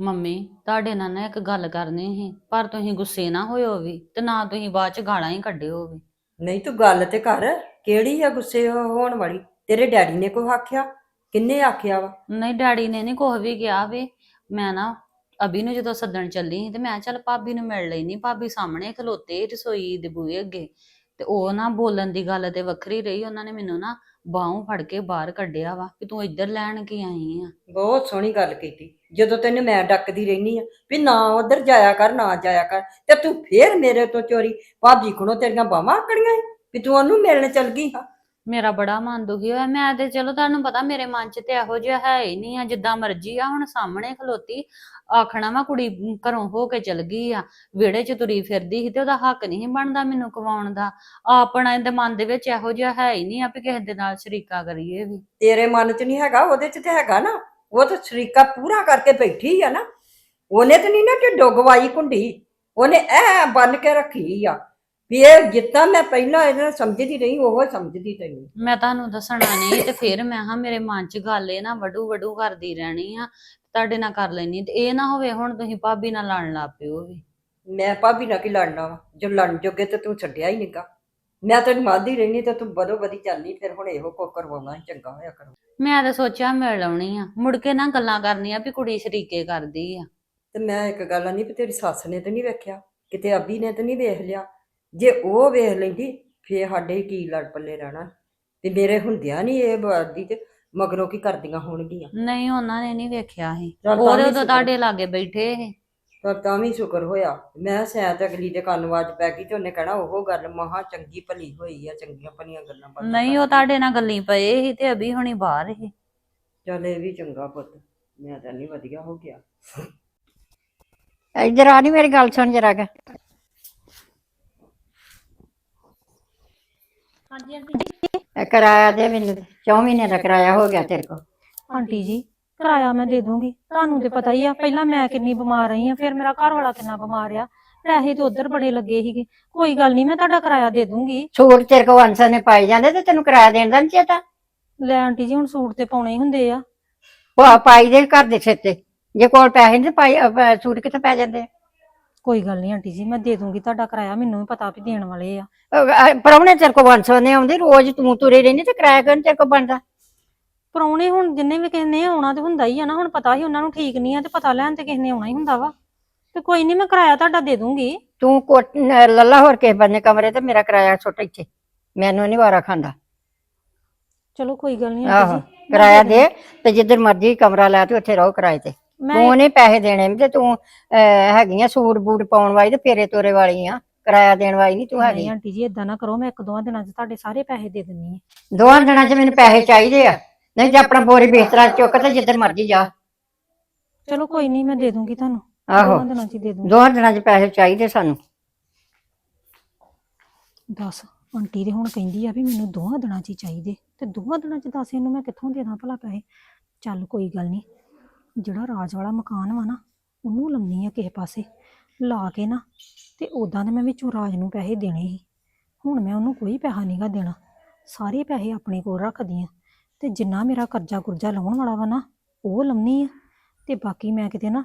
Mummy ਤੁਹਾਡੇ ਨਾਲ ਨਾ ਇੱਕ ਗੱਲ ਕਰਨੀ ਸੀ ਪਰ ਤੁਸੀਂ ਗੁੱਸੇ ਨਾ ਹੋਇਓ ਵੀ ਤੇ ਨਾ ਤੁਸੀਂ ਬਾਅਦ ਚ ਗਾਲਾਂ ਹੀ ਕੱਢਿਓ ਵੀ। ਨਹੀਂ ਤੂੰ ਗੱਲ ਤੇ ਕਰ ਕਿਹੜੀ ਆ ਗੁੱਸੇ ਹੋ- ਹੋਣ ਵਾਲੀ? ਤੇਰੇ ਡੈਡੀ ਨੇ ਕੋਈ ਆਖਿਆ? ਕਿੰਨੇ ਆਖਿਆ ਵਾ? ਨਹੀਂ ਡੈਡੀ ਨੇ ਨਹੀਂ ਕੁਛ ਵੀ ਕਿਹਾ ਵੀ। ਮੈਂ ਨਾ ਅਭੀ ਨੂੰ ਜਦੋਂ ਸੱਦਣ ਚੱਲੀ ਸੀ ਤੇ ਮੈਂ ਚੱਲ ਭਾਬੀ ਨੂੰ ਮਿਲ ਲੈਣੀ ਭਾਬੀ ਸਾਹਮਣੇ ਖਲੋਤੇ ਰਸੋਈ ਦੇ ਬੂਹੇ ਅੱਗੇ ਤੇ ਉਹ ਨਾ ਬੋਲਣ ਦੀ ਗੱਲ ਤੇ ਵੱਖਰੀ ਰਹੀ। ਉਹਨਾਂ ਨੇ ਮੈਨੂੰ ਨਾ ਬਾਹੋਂ ਫੜ ਕੇ ਬਾਹਰ ਕੱਢਿਆ ਵਾ ਕਿ ਤੂੰ ਇੱਧਰ ਲੈਣ ਕੀ ਆਈ ਆ? ਬਹੁਤ ਸੋਹਣੀ ਗੱਲ ਕੀਤੀ। ਜਦੋਂ ਤੈਨੂੰ ਮੈਂ ਡੱਕਦੀ ਰਹਿਨੀ ਆ ਵੀ ਨਾ ਉਧਰ ਜਾਇਆ ਕਰ ਨਾ ਜਾਇਆ ਕਰ ਤੇ ਤੂੰ ਫੇਰ ਮੇਰੇ ਤੋਂ ਚੋਰੀ ਭਾਬੀ ਕੋਲੋਂ ਤੇਰੀਆਂ ਬਾਹਾਂ ਆਕੜੀਆਂ ਵੀ ਤੂੰ ਉਹਨੂੰ ਮਿਲਣ ਚਲ ਗਈ ਹਾਂ ਮੇਰਾ ਬੜਾ ਮਨ ਦੁਖੀ ਹੋਇਆ ਮੈਂ ਤੇ ਚਲੋ ਤੁਹਾਨੂੰ ਪਤਾ ਮੇਰੇ ਮਨ 'ਚ ਤੇ ਇਹੋ ਜਿਹਾ ਹੈ ਹੀ ਨਹੀਂ ਆ ਜਿੱਦਾਂ ਮਰਜ਼ੀ ਆ ਹੁਣ ਸਾਹਮਣੇ ਖਲੋਤੀ ਆਖਣਾ ਵਾ ਕੁੜੀ ਘਰੋਂ ਹੋ ਕੇ ਚਲ ਗਈ ਆ ਵਿਹੜੇ 'ਚ ਤੁਰੀ ਫਿਰਦੀ ਸੀ ਤੇ ਉਹਦਾ ਹੱਕ ਨਹੀਂ ਬਣਦਾ ਮੈਨੂੰ ਕਵਾਉਣ ਦਾ ਆਪਣਾ ਇਹਦੇ ਮਨ ਦੇ ਵਿੱਚ ਇਹੋ ਜਿਹਾ ਹੈ ਹੀ ਨਹੀਂ ਆ ਵੀ ਕਿਸੇ ਦੇ ਨਾਲ ਸ਼ਰੀਕਾ ਕਰੀਏ ਵੀ। ਤੇਰੇ ਮਨ 'ਚ ਨਹੀਂ ਹੈਗਾ ਉਹਦੇ 'ਚ ਤੇ ਹੈਗਾ ਨਾ। ਉਹ ਤਾਂ ਸ਼ਰੀਕਾ ਪੂਰਾ ਕਰਕੇ ਬੈਠੀ ਆ ਨਾ। ਉਹਨੇ ਤਾਂ ਨਹੀਂ ਨਾ ਢਿੱਡੋ ਗਵਾਈ ਕੁੰਡੀ ਉਹਨੇ ਐ ਬੰਨ ਕੇ ਰੱਖੀ ਆ ਵੀ ਇਹ ਜਿੱਦਾਂ ਮੈਂ ਪਹਿਲਾਂ ਇਹਨਾਂ ਸਮਝਦੀ ਰਹੀ ਉਹ ਸਮਝਦੀ ਤੈਨੂੰ ਮੈਂ ਤੁਹਾਨੂੰ ਦੱਸਣਾ ਨਹੀਂ ਤੇ ਫਿਰ ਮੈਂ ਹਾਂ ਮੇਰੇ ਮਨ 'ਚ ਗੱਲ ਇਹ ਨਾ ਵਡੂ ਵਡੂ ਕਰਦੀ ਰਹਿਣੀ ਆ ਤੁਹਾਡੇ ਨਾਲ ਕਰ ਲੈਣੀ ਤੇ ਇਹ ਨਾ ਹੋਵੇ ਹੁਣ ਤੁਸੀਂ ਭਾਬੀ ਨਾਲ ਲੜਨ ਲੱਗ ਪਿਓ ਵੀ। ਮੈਂ ਭਾਬੀ ਨਾਲ ਕੀ ਲੜਨਾ ਵਾ? ਜੋ ਲੜਨ ਜੋਗੇ ਤੇ ਤੂੰ ਛੱਡਿਆ ਹੀ ਨਿੱਗਾ ਮੈਂ ਤੈਨੂੰ ਮਾਦੀ ਰਹਿਣੀ ਤੇ ਤੂੰ ਬਦੋ ਬਦੀ ਚੱਲਨੀ ਫਿਰ ਹੁਣ ਇਹੋ ਕੋ ਕਰਵਾਉਣਾ ਹੀ ਚੰਗਾ ਹੋਇਆ ਕਰੋ। ਮੈਂ ਤਾਂ ਸੋਚਿਆ ਮਿਲ ਲਾਉਣੀ ਆ ਮੁੜ ਕੇ ਨਾ ਗੱਲਾਂ ਕਰਨੀਆਂ ਵੀ ਕੁੜੀ ਸ਼ਰੀਕੇ ਕਰਦੀ ਆ। ਤੇ ਮੈਂ ਇੱਕ ਗੱਲ ਨਹੀਂ ਵੀ ਤੇਰੀ ਸੱਸ ਨੇ ਤੇ ਨਹੀਂ ਵੇਖਿਆ ਕਿਤੇ ਅਬੀ ਨੇ ਤੇ ਨਹੀਂ ਵੇਖ ਲਿਆ। ਜੇ ਉਹ ਵੇਖ ਲੈਂਦੀ ਫੇਰ ਸਾਡੇ ਕੀ ਲੜ ਪੱਲੇ ਰਹਿਣਾ। ਤੇ ਮੇਰੇ ਹੁੰਦਿਆਂ ਨਹੀਂ ਇਹ ਬਾਦੀ ਤੇ ਮਗਰੋਂ ਕੀ ਕਰਦੀਆਂ ਹੋਣਗੀਆਂ। ਨਹੀਂ ਉਹਨਾਂ ਨੇ ਨਹੀਂ ਵੇਖਿਆ ਸੀ ਚੱਲ ਤਾਂ ਉਹਦੇ ਉਦੋਂ ਤੁਹਾਡੇ ਲਾਗੇ ਬੈਠੇ ਸੀ ਪਰ ਤਾਂ ਵੀ ਸ਼ੁਕਰ ਹੋਇਆ। ਮੈਂ ਸ਼ਾਇਦ ਅਗਲੀ ਦੇ ਕੰਨ ਆਵਾਜ਼ ਪੈ ਗਈ ਤੇ ਉਹਨੇ ਕਹਿਣਾ ਉਹ ਗੱਲ ਮਹਾ ਚੰਗੀ ਭਲੀ ਹੋਈ ਆ ਚੰਗੀਆਂ ਭਲੀਆਂ ਗੱਲਾਂ ਬਾਤਾਂ ਨਹੀਂ ਉਹ। ਤੁਹਾਡੇ ਨਾਲ ਗੱਲੀ ਪਏ ਸੀ ਤੇ ਅਭੀ ਹੁਣੀ ਬਾਹਰ ਸੀ। ਚੱਲ ਇਹ ਵੀ ਚੰਗਾ ਪੁੱਤ ਮੈਂ ਤਾਂ ਨਹੀਂ ਵਧੀਆ ਹੋ ਗਿਆ। ਇੱਧਰ ਆ ਨੀ ਮੇਰੀ ਗੱਲ ਸੁਣ ਜਰਾ ਕੇ। ਹਾਂਜੀ ਇਹ ਕਿਰਾਇਆ ਦੇ ਮੈਨੂੰ 4 ਮਹੀਨੇ ਦਾ ਕਿਰਾਇਆ ਹੋ ਗਿਆ ਤੇਰੇ ਕੋਲ। ਆਂਟੀ ਜੀ। ਕਿਰਾਇਆ ਮੈਂ ਦੇ ਦੂੰਗੀ। ਤੁਹਾਨੂੰ ਤੇ ਪਤਾ ਹੀ ਆ ਪਹਿਲਾਂ ਮੈਂ ਕਿੰਨੀ ਬਿਮਾਰ ਰਹੀ ਆ ਫਿਰ ਮੇਰਾ ਘਰ ਵਾਲਾ ਕਿੰਨਾ ਬਿਮਾਰ ਆ। ਪੈਸੇ ਤੇ ਉਧਰ ਬੜੇ ਲੱਗੇ ਸੀਗੇ। ਕੋਈ ਗੱਲ ਨਹੀਂ ਮੈਂ ਤੁਹਾਡਾ ਕਿਰਾਇਆ ਦੇ ਦੂੰਗੀ। ਸੂਟ ਤੇਰੇ ਕੋਲ ਅਨਸਰ ਨੇ ਪਾਈ ਜਾਂਦੇ ਤੇ ਤੈਨੂੰ ਕਿਰਾਇਆ ਦੇਣ ਦਾ ਨੀ ਚੇਤਾ? ਲੈ ਆਂਟੀ ਜੀ ਹੁਣ ਸੂਟ ਤੇ ਪਾਉਣੇ ਹੀ ਹੁੰਦੇ ਆ। ਉਹ ਪਾਈ ਦੇ ਘਰ ਦੇ ਸਿਰ ਤੇ। ਜੇ ਕੋਲ ਪੈਸੇ ਨਹੀਂ ਪਾਈ ਅਹ, ਸੂਟ ਕਿੱਥੇ ਪੈ ਜਾਂਦੇ ਆ? ਕੋਈ ਗੱਲ ਨਹੀਂ ਆਂਟੀ ਜੀ ਮੈਂ ਦੇ ਦੂੰਗੀ ਤੁਹਾਡਾ ਕਿਰਾਇਆ ਮੈਨੂੰ ਵੀ ਪਤਾ ਵੀ ਦੇਣ ਵਾਲੇ ਆ। ਅਹ, ਅਹ, ਪ੍ਰਾਹੁਣੇ ਤੇਰੇ ਕੋਲ ਅਨਸਰ ਨੇ ਆਉਂਦੇ ਰੋਜ਼ ਤੂੰ ਤੁਰੇ ਰਹਿੰਦੀ ਤੇ ਕਿਰਾਇਆ ਕਿਉਂ ਨੀ ਤੇਰੇ ਕੋਲ ਬਣਦਾ? ਪਰੌਣੇ ਹੁਣ ਜਿੰਨੇ ਵੀ ਕਿਸੇ ਨੇ ਆਉਣਾ ਤੇ ਹੁੰਦਾ ਹੀ ਆ ਨਾ ਹੁਣ ਪਤਾ ਹੀ ਉਹਨਾਂ ਨੂੰ ਠੀਕ ਨਹੀਂ ਆ ਤੇ ਪਤਾ ਲੈਣ ਤੇ ਕਿਸੇ ਨੇ ਆਉਣਾ ਹੀ ਹੁੰਦਾ ਵਾ। ਤੇ ਕੋਈ ਨਹੀਂ ਮੈਂ ਕਿਰਾਇਆ ਤੁਹਾਡਾ ਦੇ ਦੂੰਗੀ। ਤੂੰ ਕੋਟ ਨ- ਲੱਲਾ ਹੋਰ ਕਿਸੇ ਬੰਨੇ ਕਮਰੇ ਤੇ ਮੇਰਾ ਕਿਰਾਇਆ ਸੁੱਟ ਇੱਥੇ। ਮੈਨੂੰ ਨਹੀਂ ਵਾਰਾ ਖਾਂਦਾ। ਚਲੋ ਕੋਈ ਗੱਲ ਨਹੀਂ ਆਹੋ ਕਿਰਾਇਆ ਦੇ ਤੇ ਜਿੱਧਰ ਮਰਜ਼ੀ ਕਮਰਾ ਲੈ ਤੇ ਉੱਥੇ ਰਹੋ ਕਿਰਾਏ ਤੇ। ਮੈਂ ਤੂੰ ਨਹੀਂ ਪੈਸੇ ਦੇਣੇ ਤੇ ਤੂੰ ਅਹ, ਹੈਗੀਆਂ ਸੂਟ ਬੂਟ ਪਾਉਣ ਵਾਲੀ ਤੇ ਫੇਰੇ ਤੋਰੇ ਵਾਲੀ ਆ। ਕਿਰਾਇਆ ਦੇਣ ਵਾਲੀ ਨਹੀਂ ਤੂੰ ਹੈਗੀ। ਨਹੀਂ ਆਂਟੀ ਜੀ ਇਦਾਂ ਨਾ ਕਰੋ ਮੈਂ ਇੱਕ ਦੋਵਾਂ ਦਿਨਾਂ 'ਚ ਤੁਹਾਡੇ ਸਾਰੇ ਪੈਸੇ ਦੇ ਦਿੰਨੀ ਆ। ਦੋਹਾਂ ਦਿਨਾਂ 'ਚ ਮੈਨੂੰ ਪੈਸੇ ਚਾਹੀਦੇ ਆ। ਨਹੀਂ ਤੇ ਆਪਣਾ ਬੋਰੀ ਬਿਸਤਰਾ ਚੁੱਕ ਤੇ ਜਿੱਧਰ ਮਰਜ਼ੀ ਜਾ। ਚਲੋ ਕੋਈ ਨਹੀਂ ਮੈਂ ਦੇ ਦੂੰਗੀ ਤੁਹਾਨੂੰ। ਆਹੋ। ਦੋਵਾਂ ਦਿਨਾਂ 'ਚ ਹੀ ਦੇ ਦੂੰਗੀ। ਦਿਨਾਂ 'ਚ ਪੈਸੇ ਚਾਹੀਦੇ ਸਾਨੂੰ। ਦੱਸ ਆਂਟੀ ਦੇ ਹੁਣ ਕਹਿੰਦੀ ਆ ਵੀ ਮੈਨੂੰ ਦੋਹਾਂ ਦਿਨਾਂ 'ਚ ਹੀ ਚਾਹੀਦੇ। ਤੇ ਦੋਹਾਂ ਦਿਨਾਂ 'ਚ ਦੱਸ ਇਹਨੂੰ ਮੈਂ ਕਿੱਥੋਂ ਦੇ ਦਾਂ ਭਲਾ ਪੈਸੇ? ਚੱਲ ਕੋਈ ਗੱਲ ਨਹੀਂ ਜਿਹੜਾ ਰਾਜ ਵਾਲਾ ਮਕਾਨ ਵਾ ਨਾ ਉਹਨੂੰ ਲੰਮੀ ਆ ਕਿਸੇ ਪਾਸੇ। ਲਾ ਕੇ ਨਾ ਤੇ ਉਦਾਂ ਦੇ ਮੈਂ ਵਿੱਚੋਂ ਰਾਜ ਨੂੰ ਪੈਸੇ ਦੇਣੇ ਸੀ। ਹੁਣ ਮੈਂ ਉਹਨੂੰ ਕੋਈ ਪੈਸਾ ਨਹੀਂਗਾ ਦੇਣਾ। ਸਾਰੇ ਪੈਸੇ ਆਪਣੇ ਕੋਲ ਰੱਖਦੀ ਆ। ਤੇ ਜਿੰਨਾ ਮੇਰਾ ਕਰਜ਼ਾ ਕੁਰਜ਼ਾ ਲਾਉਣ ਵਾਲਾ ਵਾ ਨਾ ਉਹ ਲੰਮੀ ਆ। ਤੇ ਬਾਕੀ ਮੈਂ ਕਿਤੇ ਨਾ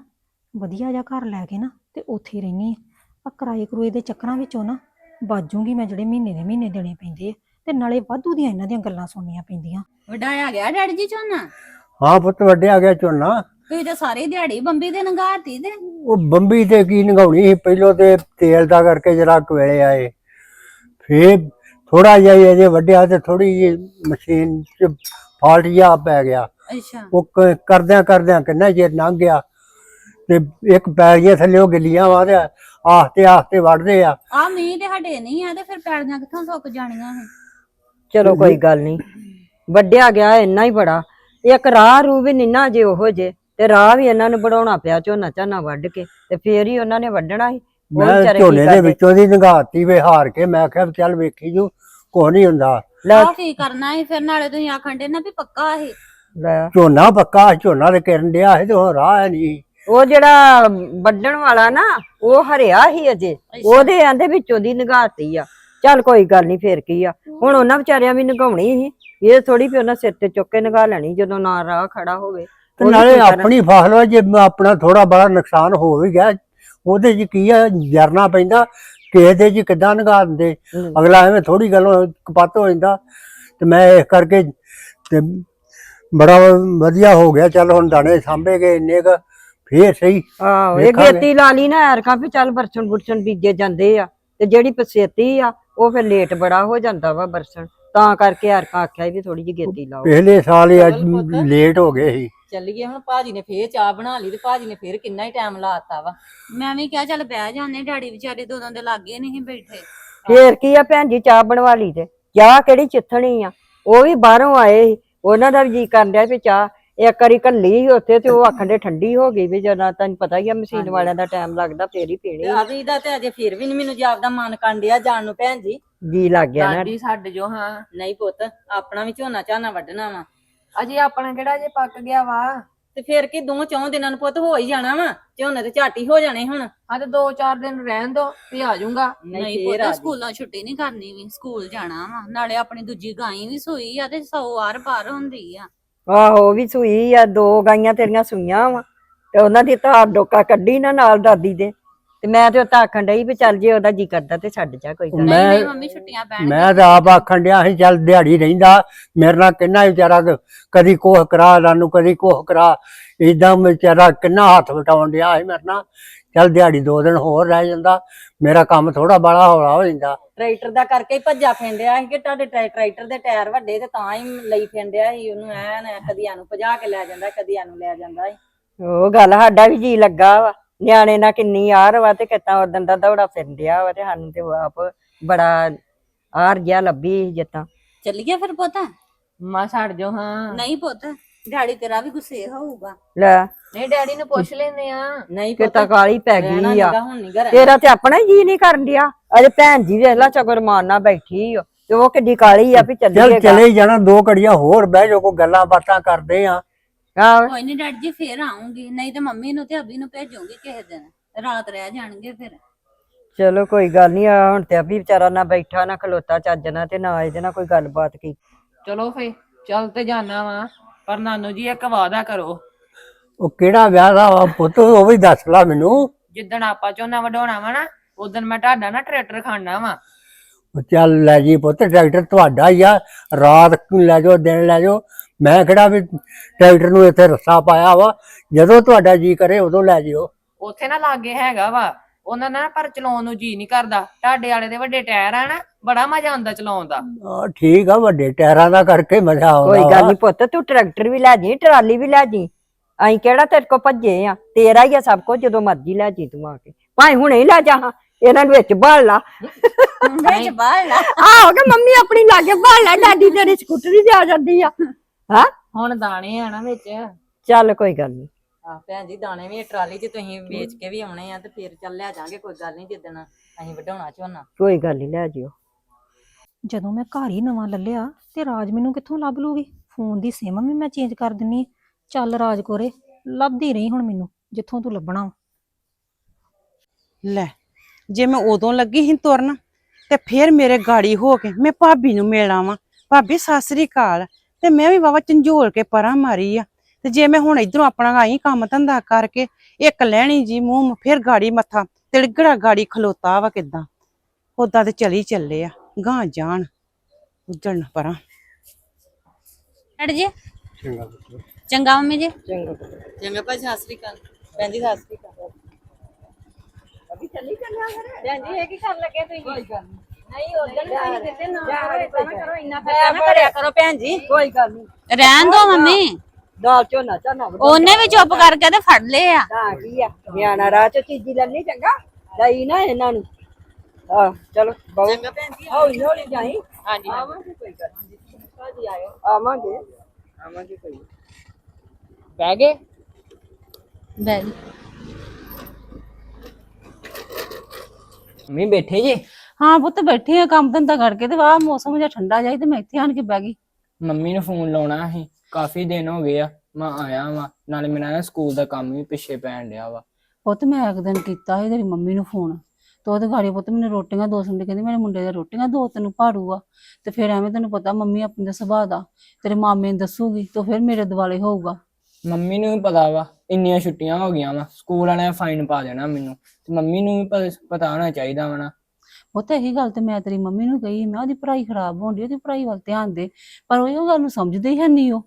ਵਧੀਆ ਜਿਹਾ ਘਰ ਲੈ ਕੇ ਨਾ ਤੇ ਉੱਥੇ ਰਹਿਣੀ ਆ। ਆ ਕਿਰਾਏ ਕਰੂਏ ਦੇ ਚੱਕਰਾਂ ਵਿੱਚੋਂ ਨਾ ਬਾਜੂਗੀ ਮੈਂ ਜਿਹੜੇ ਮਹੀਨੇ ਦੇ ਮਹੀਨੇ ਦੇਣੇ ਪੈਂਦੇ ਆ। ਤੇ ਨਾਲੇ ਵਾਧੂ ਦੀਆਂ ਇਹਨਾਂ ਦੀਆਂ ਗੱਲਾਂ ਸੁਣਨੀਆਂ ਪੈਂਦੀਆਂ। ਵਡਾਇਆ ਗਿਆ ਡੈਡੀ ਜੀ ਝੋਨਾ? ਹਾਂ ਪੁੱਤ ਵੱਡਿਆ ਗਿਆ ਝੋਨਾ। ਤੁਸੀਂ ਤਾਂ ਸਾਰੀ ਦਿਹਾੜੀ ਬੰਬੀ ਦੇ ਨੰਗਾਤੀ ਤੇ। ਉਹ ਬੰਬੀ ਤੇ ਕੀ ਨਗਾਉਣੀ ਸੀ? ਪਹਿਲੋਂ ਤੇ ਤੇਲ ਦਾ ਕਰਕੇ ਜਰਾ ਕਵੇਲੇ ਆਏ। ਫੇਰ ਥੋੜਾ ਜਿਹਾ ਹੀ ਅਜੇ ਵੱਡਿਆ ਤੇ ਥੋੜੀ ਜਿਹੀ ਮਸ਼ੀਨ ਚ ਫਾਲਟ ਜਿਹਾ ਪੈ ਗਿਆ। ਅੱਛਾ। ਉਹ ਕ- ਕਰਦਿਆਂ ਕਰਦਿਆਂ ਕਿੰਨਾ ਚਿਰ ਲੰਘ ਗਿਆ ਤੇ ਇੱਕ ਪੈਲੀਆਂ ਥੱਲੇ ਉਹ ਗਿੱਲੀਆਂ ਵਾ ਤੇ ਆਸਤੇ ਆਸਤੇ ਵੜਦੇ ਆ। ਆ ਮੀਂਹ ਤੇ ਹਟੇ ਨਹੀਂ ਆ ਤੇ ਫਿਰ ਪੈੜੀਆਂ ਕਿੱਥੋਂ ਸੁੱਕ ਜਾਣੀਆਂ ਇਹ? ਚਲੋ ਕੋਈ ਗੱਲ ਨਹੀਂ। ਵੱਡਿਆ ਗਿਆ ਇੰਨਾ ਹੀ ਬੜਾ। ਇੱਕ ਰਾਹ ਰੂ ਵੀ ਨਿੰਨਾ ਜੇ ਉਹੋ ਜੇ। ਤੇ ਰਾਹ ਵੀ ਇਹਨਾਂ ਨੂੰ ਬਣਾਉਣਾ ਪਿਆ ਝੋਨਾ ਝਾਨਾ ਵੱਢ ਕੇ ਤੇ ਫੇਰ ਹੀ ਉਹਨਾਂ ਨੇ ਵੱਢਣਾ ਸੀ। ਉਹ ਮੈਂ ਵਿਚਾਰੇ ਕੀ ਝੋਨੇ ਦੇ ਕਰਦੇ? ਵਿੱਚੋਂ ਦੀ ਨਗਾਤੀ ਵੇ ਹਾਰ ਕੇ। ਮੈਂ ਕਿਹਾ ਵੀ ਚੱਲ ਵੇਖੀ ਜੂ ਕੁਛ ਨਹੀਂ ਹੁੰਦਾ। ਲੈ ਆ ਕੀ ਕਰਨਾ ਹੈ ਫਿਰ ਨਾਲੇ ਤੁਸੀਂ ਆਖਣ ਦੇ ਨਾ ਵੀ ਪੱਕਾ ਇਹ ਲੈ। ਝੋਨਾ ਪੱਕਾ ਝੋਨਾ ਤੇ ਕਿਰਨ ਡਿਆ ਹੈ ਤੇ ਹੁਣ ਰਾਹ ਹੈ ਨਹੀਂ ਉਹ ਜਿਹੜਾ ਵੱਢਣ ਵਾਲਾ ਨਾ ਉਹ ਹਰਿਆ ਹੀ ਅਜੇ। ਉਹਦੇ ਆਂਦੇ ਵਿੱਚੋਂ ਦੀ ਨਗਾਤੀ ਆ। ਚੱਲ ਕੋਈ ਗੱਲ ਨਹੀਂ ਫੇਰ ਕੀ ਆ। ਹੁਣ ਉਹਨਾਂ ਵਿਚਾਰਿਆਂ ਵੀ ਨਗਾਉਣੀ ਸੀ। ਇਹ ਥੋੜੀ ਵੀ ਉਹਨਾਂ ਸਿਰ ਤੇ ਚੁੱਕ ਕੇ ਨਗਾ ਲੈਣੀ ਜਦੋਂ ਨਾ ਰਾਹ ਖੜਾ ਹੋਵੇ। ਤੇ ਨਾਲੇ ਕੀ ਕਰਨ? ਆਪਣੀ ਫਸਲ ਜੇ ਆਪਣਾ ਥੋੜਾ ਬੜਾ ਨੁਕਸਾਨ ਹੋ ਵੀ ਗਿਆ ਉਹਦੇ 'ਚ ਕੀ ਆ ਜਰਨਾ ਪੈਂਦਾ। ਕਿਸੇ ਦੇ 'ਚ ਕਿੱਦਾਂ ਨਗਾ ਦਿੰਦੇ। ਅਗਲਾ ਐਵੇਂ ਥੋੜੀ ਗੱਲੋਂ ਕਪੱਤ ਹੋ ਜਾਂਦਾ। ਤੇ ਮੈਂ ਇਸ ਕਰਕੇ ਤੇ ਬੜਾ ਵਧੀਆ ਹੋ ਗਿਆ। ਚੱਲ ਹੁਣ ਦਾਣੇ ਸਾਂਭੇ ਗਏ ਇੰਨੇ ਕ ਫੇਰ ਸਹੀ। ਆਹੋ ਇਹ। ਗੇਤੀ ਲਾ ਲਈ ਨਾ ਐਰਕਾਂ ਵੀ ਚੱਲ ਬਰਸਣ ਬੁਰਸਣ ਬੀਜੇ ਜਾਂਦੇ ਆ। ਤੇ ਜਿਹੜੀ ਪਸੇਤੀ ਆ ਉਹ ਫਿਰ ਲੇਟ ਬੜਾ ਹੋ ਜਾਂਦਾ ਵਾ ਬਰਸਣ। ਤਾਂ ਕਰਕੇ ਐਰਕਾਂ ਆਖਿਆ ਵੀ ਥੋੜੀ ਜਿਹੀ ਗੇਤੀ ਲਾਓ। ਪਿਛਲੇ ਸਾਲ ਹੀ ਅੱਜ। ਲੇਟ ਹੋ ਗਏ ਸੀ। ਚੱਲੀਏ ਹੁਣ ਭਾਜੀ ਨੇ ਫੇਰ ਚਾਹ ਬਣਾ ਲਈ ਤੇ ਭਾਜੀ ਨੇ ਫੇਰ ਕਿੰਨਾ ਹੀ ਟਾਈਮ ਲਾਤਾ ਵਾ। ਮੈਂ ਵੀ ਕਿਹਾ ਚੱਲ ਬਹਿ ਜਾਂਦੇ ਡੈਡੀ ਵਿਚਾਰੇ ਦੋ ਦੋਂ ਦੇ ਲਾਗੇ ਨਹੀਂ ਬੈਠੇ। ਫੇਰ ਕੀ ਆ ਭੈਣ ਜੀ ਚਾਹ ਬਣਵਾ ਲਈ ਤੇ। ਚਾਹ ਕਿਹੜੀ ਚਿੱਥਣੀ ਆ? ਉਹ ਵੀ ਬਾਹਰੋਂ ਆਏ ਸੀ ਉਹਨਾਂ ਦਾ ਵੀ ਜੀ ਕਰਨ ਡਿਆ ਵੀ ਚਾਹ। ਇੱਕ ਵਾਰੀ ਕੱਲੀ ਸੀ ਉੱਥੇ ਤੇ ਉਹ ਆਖਣ ਦੇ ਠੰਡੀ ਹੋ ਗਈ ਵੀ ਜਦੋਂ ਤੈਨੂੰ ਪਤਾ ਹੀ ਆ ਮਸ਼ੀਨ। ਵਾਲਿਆਂ ਦਾ ਟਾਈਮ ਲੱਗਦਾ ਫੇਰ ਹੀ ਪੀਣੀ ਆ। ਆਦੀ ਦਾ ਤੇ ਅਜੇ ਫੇਰ ਵੀ ਨੀ ਮੈਨੂੰ ਜਾਪਦਾ ਮਨ ਕੰਡਿਆ ਜਾਣ ਨੂੰ ਭੈਣ ਜੀ। ਜੀ ਲੱਗ ਗਿਆ ਨਾ। ਲਾਡੀ ਸਾਡੇ ਜੋ ਹਾਂ। ਨਹੀਂ ਪੁੱਤ ਆਪਣਾ ਵੀ ਝੋਨਾ ਝਾਨਾ ਵੱਢਣਾ ਵਾ। ਅਜੇ ਆਪਣਾ ਕਿਹੜਾ ਜੇ ਪੱਕ ਗਿਆ ਵਾ? ਤੇ ਫੇਰ ਕੀ ਦੋ ਚੌਂ ਦਿਨਾਂ ਨੂੰ ਪੁੱਤ ਹੋ ਹੀ ਜਾਣਾ ਵਾ ਝੋਨੇ ਤੇ ਝਾਟੀ ਹੋ ਜਾਣੇ ਹੁਣ। ਆ ਤੇ 2-4 ਦਿਨ ਰਹਿਣ ਦੋ ਤੇ ਆ ਜਾਊਗਾ। ਨਹੀਂ ਪੁੱਤ। ਸਕੂਲਾਂ ਛੁੱਟੀ ਨਹੀਂ ਕਰਨੀ ਵੀ ਸਕੂਲ ਜਾਣਾ ਵਾ। ਨਾਲੇ ਆਪਣੀ ਦੂਜੀ ਗਾਈ ਵੀ ਸੂਈ ਆ ਤੇ ਸੌ ਆਰ ਪਾਰ ਹੁੰਦੀ ਆ। ਆਹੋ ਉਹ ਵੀ ਸੂਈ ਆ ਦੋ ਗਾਈਆਂ ਤੇਰੀਆਂ ਸੂਈਆਂ ਵਾ ਤੇ ਉਹਨਾਂ ਦੀ ਧਾਰ ਡੋਕਾ ਕੱਢੀ ਨਾ ਨਾਲ ਦਾਦੀ ਦੇ। ਤੇ ਮੈਂ ਤੇ ਉਹ ਤਾਂ ਆਖਣ ਡਈ ਵੀ ਚੱਲ ਜੇ ਉਹਦਾ ਜੀ ਕਰਦਾ ਤੇ ਛੱਡ ਜਾ ਕੋਈ ਗੱਲ। ਨਹੀਂ ਮੈਂ ਮੰਮੀ ਛੁੱਟੀਆਂ ਪੈਣਗੀਆਂ ਮੈਂ ਤਾਂ ਆਪ ਆਖਣ ਡਿਆ ਸੀ ਚੱਲ ਦਿਹਾੜੀ ਰਹਿੰਦਾ ਮੇਰੇ ਨਾਲ ਕਿੰਨਾ ਵਿਚਾਰਾ ਕ- ਕਦੀ ਕੋਹ ਕਰਾ ਸਾਨੂੰ ਕਦੀ ਕੋਹ ਕਰਾ ਇਦਾਂ ਵਿਚਾਰਾ ਕਿੰਨਾ ਹੱਥ ਵਟਾਉਣ ਡਿਆ ਸੀ ਮੇਰੇ ਨਾਲ। ਚੱਲ ਦਿਹਾੜੀ ਦੋ ਦਿਨ ਹੋਰ ਰਹਿ ਜਾਂਦਾ ਮੇਰਾ ਕੰਮ ਥੋੜਾ ਬੜਾ ਹੌਲਾ ਹੋ ਜਾਂਦਾ। ਟਰੈਕਟਰ ਦਾ ਕਰਕੇ ਹੀ ਭੱਜਾ ਫਿੰਡਿਆ ਸੀ ਕਿ ਤੁਹਾਡੇ ਟਰੈ- ਟਰੈਕਟਰ ਦੇ ਟਾਇਰ ਵੱਡੇ ਤੇ ਤਾਂ ਹੀ ਲਈ ਫਿੰਡਿਆ ਸੀ ਉਹਨੂੰ ਐਨ ਕਦੀ ਨੂੰ ਭਜਾ ਕੇ ਲੈ ਜਾਂਦਾ ਕਦੀ ਨੂੰ ਲੈ ਜਾਂਦਾ ਸੀ। ਉਹ ਗੱਲ ਸਾਡਾ ਵੀ ਜੀ ਲੱਗਾ ਵਾ। ਨਿਆਣੇ ਨਾਲ ਕਿੰਨੀ ਆਰ ਵਾ ਤੇ ਕਿਤਾ ਉਦੋਂ ਦਾ ਦੌੜਾ ਫਿਰਦਿਆ ਵਾ ਤੇ ਸਾਨੂੰ ਤੇ ਆਪ ਬੜਾ ਆਰ ਜਿਹਾ ਲੱਭੀ ਜਿੱਤਾਂ ਚੱਲੀਏ ਫਿਰ ਪੁੱਤ? ਮਾ ਛੱਡ ਜੋ ਹਾਂ। ਨਹੀਂ ਪੁੱਤ ਡੈਡੀ ਤੇਰਾ ਵੀ ਗੁੱਸੇ ਹੋਊਗਾ। ਲੈ। ਨਹੀਂ ਡੈਡੀ ਨੂੰ ਪੁੱਛ ਲੈਨੇ ਆ ਨਹੀਂ ਕਿਤਾ ਕਾਲੀ ਪੈ ਗਈ ਆ। ਨੀਗਾ ਹੁਣ ਨਹੀਂ ਘਰ। ਤੇਰਾ ਤੇ ਆਪਣਾ ਜੀ ਨਹੀਂ ਕਰਨ ਡਿਆ। ਅਜੇ ਭੈਣ ਜੀ ਵੇਖ ਲਾ ਚਕਰ ਮਾਰਨਾ ਬੈਠੀ ਓ ਤੇ ਉਹ ਕਿੱਡੀ ਕਾਲੀ ਆ ਵੀ ਚੱਲ ਚੱਲੀਏ ਚਲੇ ਹੀ ਜਾਣਾ ਦੋ ਘੜੀਆਂ ਹੋਰ ਬਹਿ ਜਾਓ ਕੋਈ ਗੱਲਾਂ ਬਾਤਾਂ ਕਰਦੇ ਆ ਆਹ। ਕੋਈ ਨਹੀਂ ਡੈਡੀ ਜੀ ਫੇਰ ਆਉਂਗੀ ਨਹੀਂ ਤੇ ਮੰਮੀ ਨੂੰ ਤੇ ਅਭੀ ਨੂੰ ਭੇਜੂਗੀ ਕਿਸੇ ਦਿਨ। ਰਾਤ ਰਹਿ ਜਾਣਗੇ ਫਿਰ। ਚਲੋ ਕੋਈ ਗੱਲ ਨਹੀਂ ਆ ਹੁਣ ਤੇ ਅਭੀ ਵਿਚਾਰਾ ਨਾ ਬੈਠਾ ਨਾ ਖਲੋਤਾ ਚੱਜ ਨਾਲ ਤੇ ਨਾ ਇਹਦੇ ਨਾਲ ਕੋਈ ਗੱਲਬਾਤ ਕੀ। ਚਲੋ ਫੇ ਚੱਲ ਤੇ ਜਾਣਾ ਵਾ ਪਰ ਨਾਨੂ ਜੀ ਇੱਕ ਵਾਅਦਾ ਕਰੋ। ਉਹ ਕਿਹੜਾ ਵਿਆਹ ਦਾ ਵਾ ਪੁੱਤ ਉਹ ਵੀ ਦੱਸ ਲਾ ਮੈਨੂੰ। ਜਿੱਦਣ ਆਪਾਂ ਝੋਨਾ ਵਡਾਉਣਾ ਵਾ ਨਾ ਉਦੋਂ ਮੈਂ ਤੁਹਾਡਾ ਨਾ ਟਰੈਕਟਰ ਖਾਣਾ ਵਾ। ਉਹ ਚੱਲ ਲੈ ਜੀ ਪੁੱਤ ਟਰੈਕਟਰ ਤੁਹਾਡਾ ਹੀ ਆ। ਰਾਤ ਨੂੰ ਲੈ ਜਾਓ ਦਿਨ ਲੈ ਜਾਓ। ਮੈਂ ਕਿਹੜਾ ਵੀ ਟਰੈਕਟਰ ਨੂੰ ਇੱਥੇ ਰੱਸਾ ਪਾਇਆ ਵਾ ਜਦੋਂ ਤੁਹਾਡਾ ਜੀ ਕਰੇ ਉਦੋਂ ਲੈ ਜਿਓ। ਉੱਥੇ ਨਾ ਲਾਗੇ ਹੈਗਾ ਵਾ ਉਹਨਾਂ ਨਾਲ ਪਰ ਚਲਾਉਣ ਨੂੰ ਜੀ ਨਹੀਂ ਕਰਦਾ। ਤੁਹਾਡੇ ਵਾਲੇ ਦੇ ਵੱਡੇ ਟਾਇਰ ਆ ਨਾ ਬੜਾ ਮਜ਼ਾ ਆਉਂਦਾ ਚਲਾਉਣ ਦਾ। ਆਹ, ਠੀਕ ਆ ਵੱਡੇ ਟਾਇਰਾਂ ਦਾ ਕਰਕੇ ਮਜ਼ਾ ਆਉਂਦਾ ਕੋਈ ਗੱਲ ਵਾ। ਨਹੀਂ ਪੁੱਤ ਤੂੰ ਟਰੈਕਟਰ ਵੀ ਲੈ ਜੀ ਟਰਾਲੀ ਵੀ ਲੈ ਜੀ। ਅਸੀਂ ਕਿਹੜਾ ਤੇਰੇ ਕੋ ਭੱਜੇ ਆ ਤੇਰਾ ਹੀ ਆ ਸਭ ਕੁਝ ਜਦੋਂ ਮਰਜ਼ੀ ਲੈ ਜੀ ਤੂੰ ਆ ਕੇ। ਭਾਵੇਂ ਹੁਣੇ ਹੀ ਲੈ ਜਾ ਹਾਂ ਇਹਨਾਂ ਨੂੰ ਵਿੱਚ ਬਾਲ ਲਾ। ਵਿੱਚ ਬਾਹਰ ਲਾ। ਆਹੋ ਕਿ ਮੰਮੀ ਆਪਣੀ ਲਾਗੇ ਬਾਲ ਲੈ ਡਾਡੀ ਤੇਰੀ ਸਕੂਟਰੀ ਤੇ ਆ ਜਾਂਦੀ ਆ। ਹਾਂ? ਹੁਣ ਦਾਣੇ ਆ ਨਾ ਵਿੱਚ। ਚੱਲ ਕੋਈ ਗੱਲ ਨਹੀਂ ਆ ਭੈਣ ਜੀ ਦਾਣੇ ਵੀ ਟਰਾਲੀ 'ਚ ਤੁਸੀਂ ਵੇਚ ਕੇ ਵੀ ਆਉਣੇ ਆ ਤੇ ਫੇਰ ਚੱਲ ਲੈ ਜਾਾਂਗੇ ਕੋਈ ਗੱਲ ਨਹੀਂ ਜਿੱਦਣ ਅਸੀਂ ਵਡਾਉਣਾ ਝੋਨਾ। ਕੋਈ ਗੱਲ ਨਹੀਂ ਲੈ ਜਿਓ। ਜਦੋਂ ਮੈਂ ਘਰ ਹੀ ਨਵਾਂ ਲੱਲਿਆ ਤੇ ਰਾਜ ਮੈਨੂੰ ਕਿੱਥੋਂ ਲੱਭ ਲੂਗੀ? ਫੋਨ ਦੀ ਸਿਮ ਵੀ ਮੈਂ ਚੇਂਜ ਕਰ ਦਿੰਨੀ। ਚੱਲ ਰਾਜ ਕੋਰੇ ਲੱਭਦੀ ਰਹੀ ਹੁਣ ਮੈਨੂੰ ਜਿੱਥੋਂ ਤੂੰ ਲੱਭਣਾ ਵਾ। ਲੈ ਜੇ ਮੈਂ ਉਦੋਂ ਲੱਗੀ ਸੀ ਤੁਰਨ ਤੇ ਫਿਰ ਮੇਰੇ ਗਾੜੀ ਹੋ ਕੇ ਮੈਂ ਭਾਬੀ ਨੂੰ ਮਿਲ ਆਵਾਂ ਭਾਬੀ ਸਤਿ ਸ੍ਰੀ ਅਕਾਲ। ਤੇ ਮੈਂ ਵੀ ਵਾਵਾ ਝੰਜੋਲ ਕੇ ਪਰਾਂ ਮਾਰੀ ਆ। ਤੇ ਜੇ ਮੈਂ ਹੁਣ ਇਧਰੋਂ ਆਪਣਾ ਆਈ ਕੰਮ ਧੰਦਾ ਕਰਕੇ ਇੱਕ ਲੈਣੀ ਜੀ ਮੂੰਹ ਫਿਰ ਗਾੜੀ ਮੱਥਾ ਤਿਲਗੜਾ ਗਾੜੀ ਖਲੋਤਾ ਵਾ ਕਿਦਾਂ? ਉਦਾਂ ਤੇ ਚਲੀ ਚੱਲੇ ਆ ਗਾਂ ਜਾਣ ਉੱਜਣ ਪਰਾਂ। ਡੈਡੀ ਜੀ? ਚੰਗਾ ਮੰਮੀ ਜੀ? ਚੰਗਾ ਭਾਈ ਸਤਿ ਸ੍ਰੀ ਅਕਾਲ। ਭੈਣ ਜੀ ਸਤਿ ਸ੍ਰੀ ਅਕਾਲ। ਅਭੀ ਚੱਲੀ ਚੱਲਿਆ ਭੈਣ ਜੀ ਇਹ ਕੀ ਕਰਨ ਲੱਗੇ ਤੁਸੀਂ? ਕੋਈ ਗੱਲ ਨਹੀਂ ਉਦੋਂ ਨਹੀਂ ਦਿੱਤੇ? ਨਾ ਕਰੋ ਇੰਨਾ ਪੈਸਾ ਨਾ ਕਰਿਆ ਕਰੋ ਭੈਣ ਜੀ ਕੋਈ ਗੱਲ ਨਹੀਂ। ਰਹਿਣ ਦੋ ਮੰਮੀ। ਦਾਲ ਝੋਨਾ ਝਾਨਾ ਉਹਨੇ ਵੀ ਚੁੱਪ ਕਰਕੇ ਤੇ ਫੜ ਲਏ ਆ। ਤਾਂ ਕੀ ਆ ਨਿਆਣਾ ਰਾਹ ਚ ਚੀਜ਼ੀ ਲੈਣੀ ਚੰਗਾ? ਦਈ ਨਾ ਇਹਨਾਂ ਨੂੰ। ਆ ਚਲੋ ਜੀ ਹੌਲੀ ਹੌਲੀ ਜਾਈ। ਹਾਂਜੀ। ਆਵਾਂਗੇ ਕੋਈ ਗੱਲ ਨਹੀਂ। ਭਾਜੀ ਆਇਓ। ਆਵਾਂਗੇ। ਆਵਾਂਗੇ ਕੋਈ ਨੀ। ਬਹਿ ਗਏ? ਬੈ ਮੰਮੀ ਬੈਠੇ ਜੀ? ਹਾਂ ਪੁੱਤ ਬੈਠੇ ਆ ਕੰਮ ਧੰਦਾ ਕਰਕੇ ਤੇ ਵਾਹ ਮੌਸਮ ਜਿਹਾ ਠੰਡਾ ਜਾਈ ਤੇ ਮੈਂ ਇੱਥੇ ਆਣ ਕੇ ਬਹਿ ਗਈ। ਮੰਮੀ ਨੂੰ ਫੋਨ ਲਾਉਣਾ ਸੀ ਕਾਫੀ ਦਿਨ ਹੋ ਗਏ ਆ ਮੈਂ ਆਇਆ ਵਾਂ ਨਾਲੇ ਮੇਰਾ ਨਾ ਸਕੂਲ ਦਾ ਕੰਮ ਵੀ ਪਿੱਛੇ ਪੈਣ ਡਿਆ ਵਾ। ਪੁੱਤ ਮੈਂ ਇੱਕ ਦਿਨ ਕੀਤਾ ਸੀ ਤੇਰੀ ਮੰਮੀ ਨੂੰ ਫੋਨ ਤੇ ਉਹਦੇ ਗਾੜੀ ਪੁੱਤ ਮੈਨੂੰ ਰੋਟੀਆਂ ਦੋ ਸੰਡੇ ਕਹਿੰਦੀ ਮੇਰੇ ਮੁੰਡੇ ਦੀਆਂ ਰੋਟੀਆਂ ਦੋ ਤੈਨੂੰ ਭਾੜੂ ਆ ਤੇ ਫਿਰ ਐਵੇਂ ਤੈਨੂੰ ਪਤਾ ਮੰਮੀ ਆਪਣੇ ਦੇ ਸੁਭਾਅ ਦਾ ਤੇਰੇ ਮਾਮੇ ਨੂੰ ਦੱਸੂਗੀ ਤਾਂ ਫਿਰ ਮੇਰੇ ਦਿਵਾਲੇ ਹੋਊਗਾ। ਮੰਮੀ ਨੂੰ ਵੀ ਪਤਾ ਵਾ ਇੰਨੀਆਂ ਛੁੱਟੀਆਂ ਹੋ ਗਈਆਂ ਵਾ ਸਕੂਲ ਵਾਲਿਆਂ ਨੇ ਫਾਈਨ ਪਾ ਦੇਣਾ ਮੈਨੂੰ ਤੇ ਮੰਮੀ ਨੂੰ ਵੀ ਪ- ਪਤਾ ਹੋਣਾ ਚਾਹੀਦਾ ਵਾ ਨਾ। ਉਹ ਤਾਂ ਇਹੀ ਗੱਲ ਤੇ ਮੈਂ ਤੇਰੀ ਮੰਮੀ ਨੂੰ ਕਹੀ ਮੈਂ ਉਹਦੀ ਪੜ੍ਹਾਈ ਖਰਾਬ ਹੋਣ ਡਈ ਉਹਦੀ ਪੜ੍ਹਾਈ ਵੱਲ ਧਿਆਨ ਦੇ ਪਰ ਉਹ ਇਹ ਗੱਲ ਨੂੰ ਸਮਝਦੇ ਹੀ ਹੈ ਨਹੀਂ ਉਹ।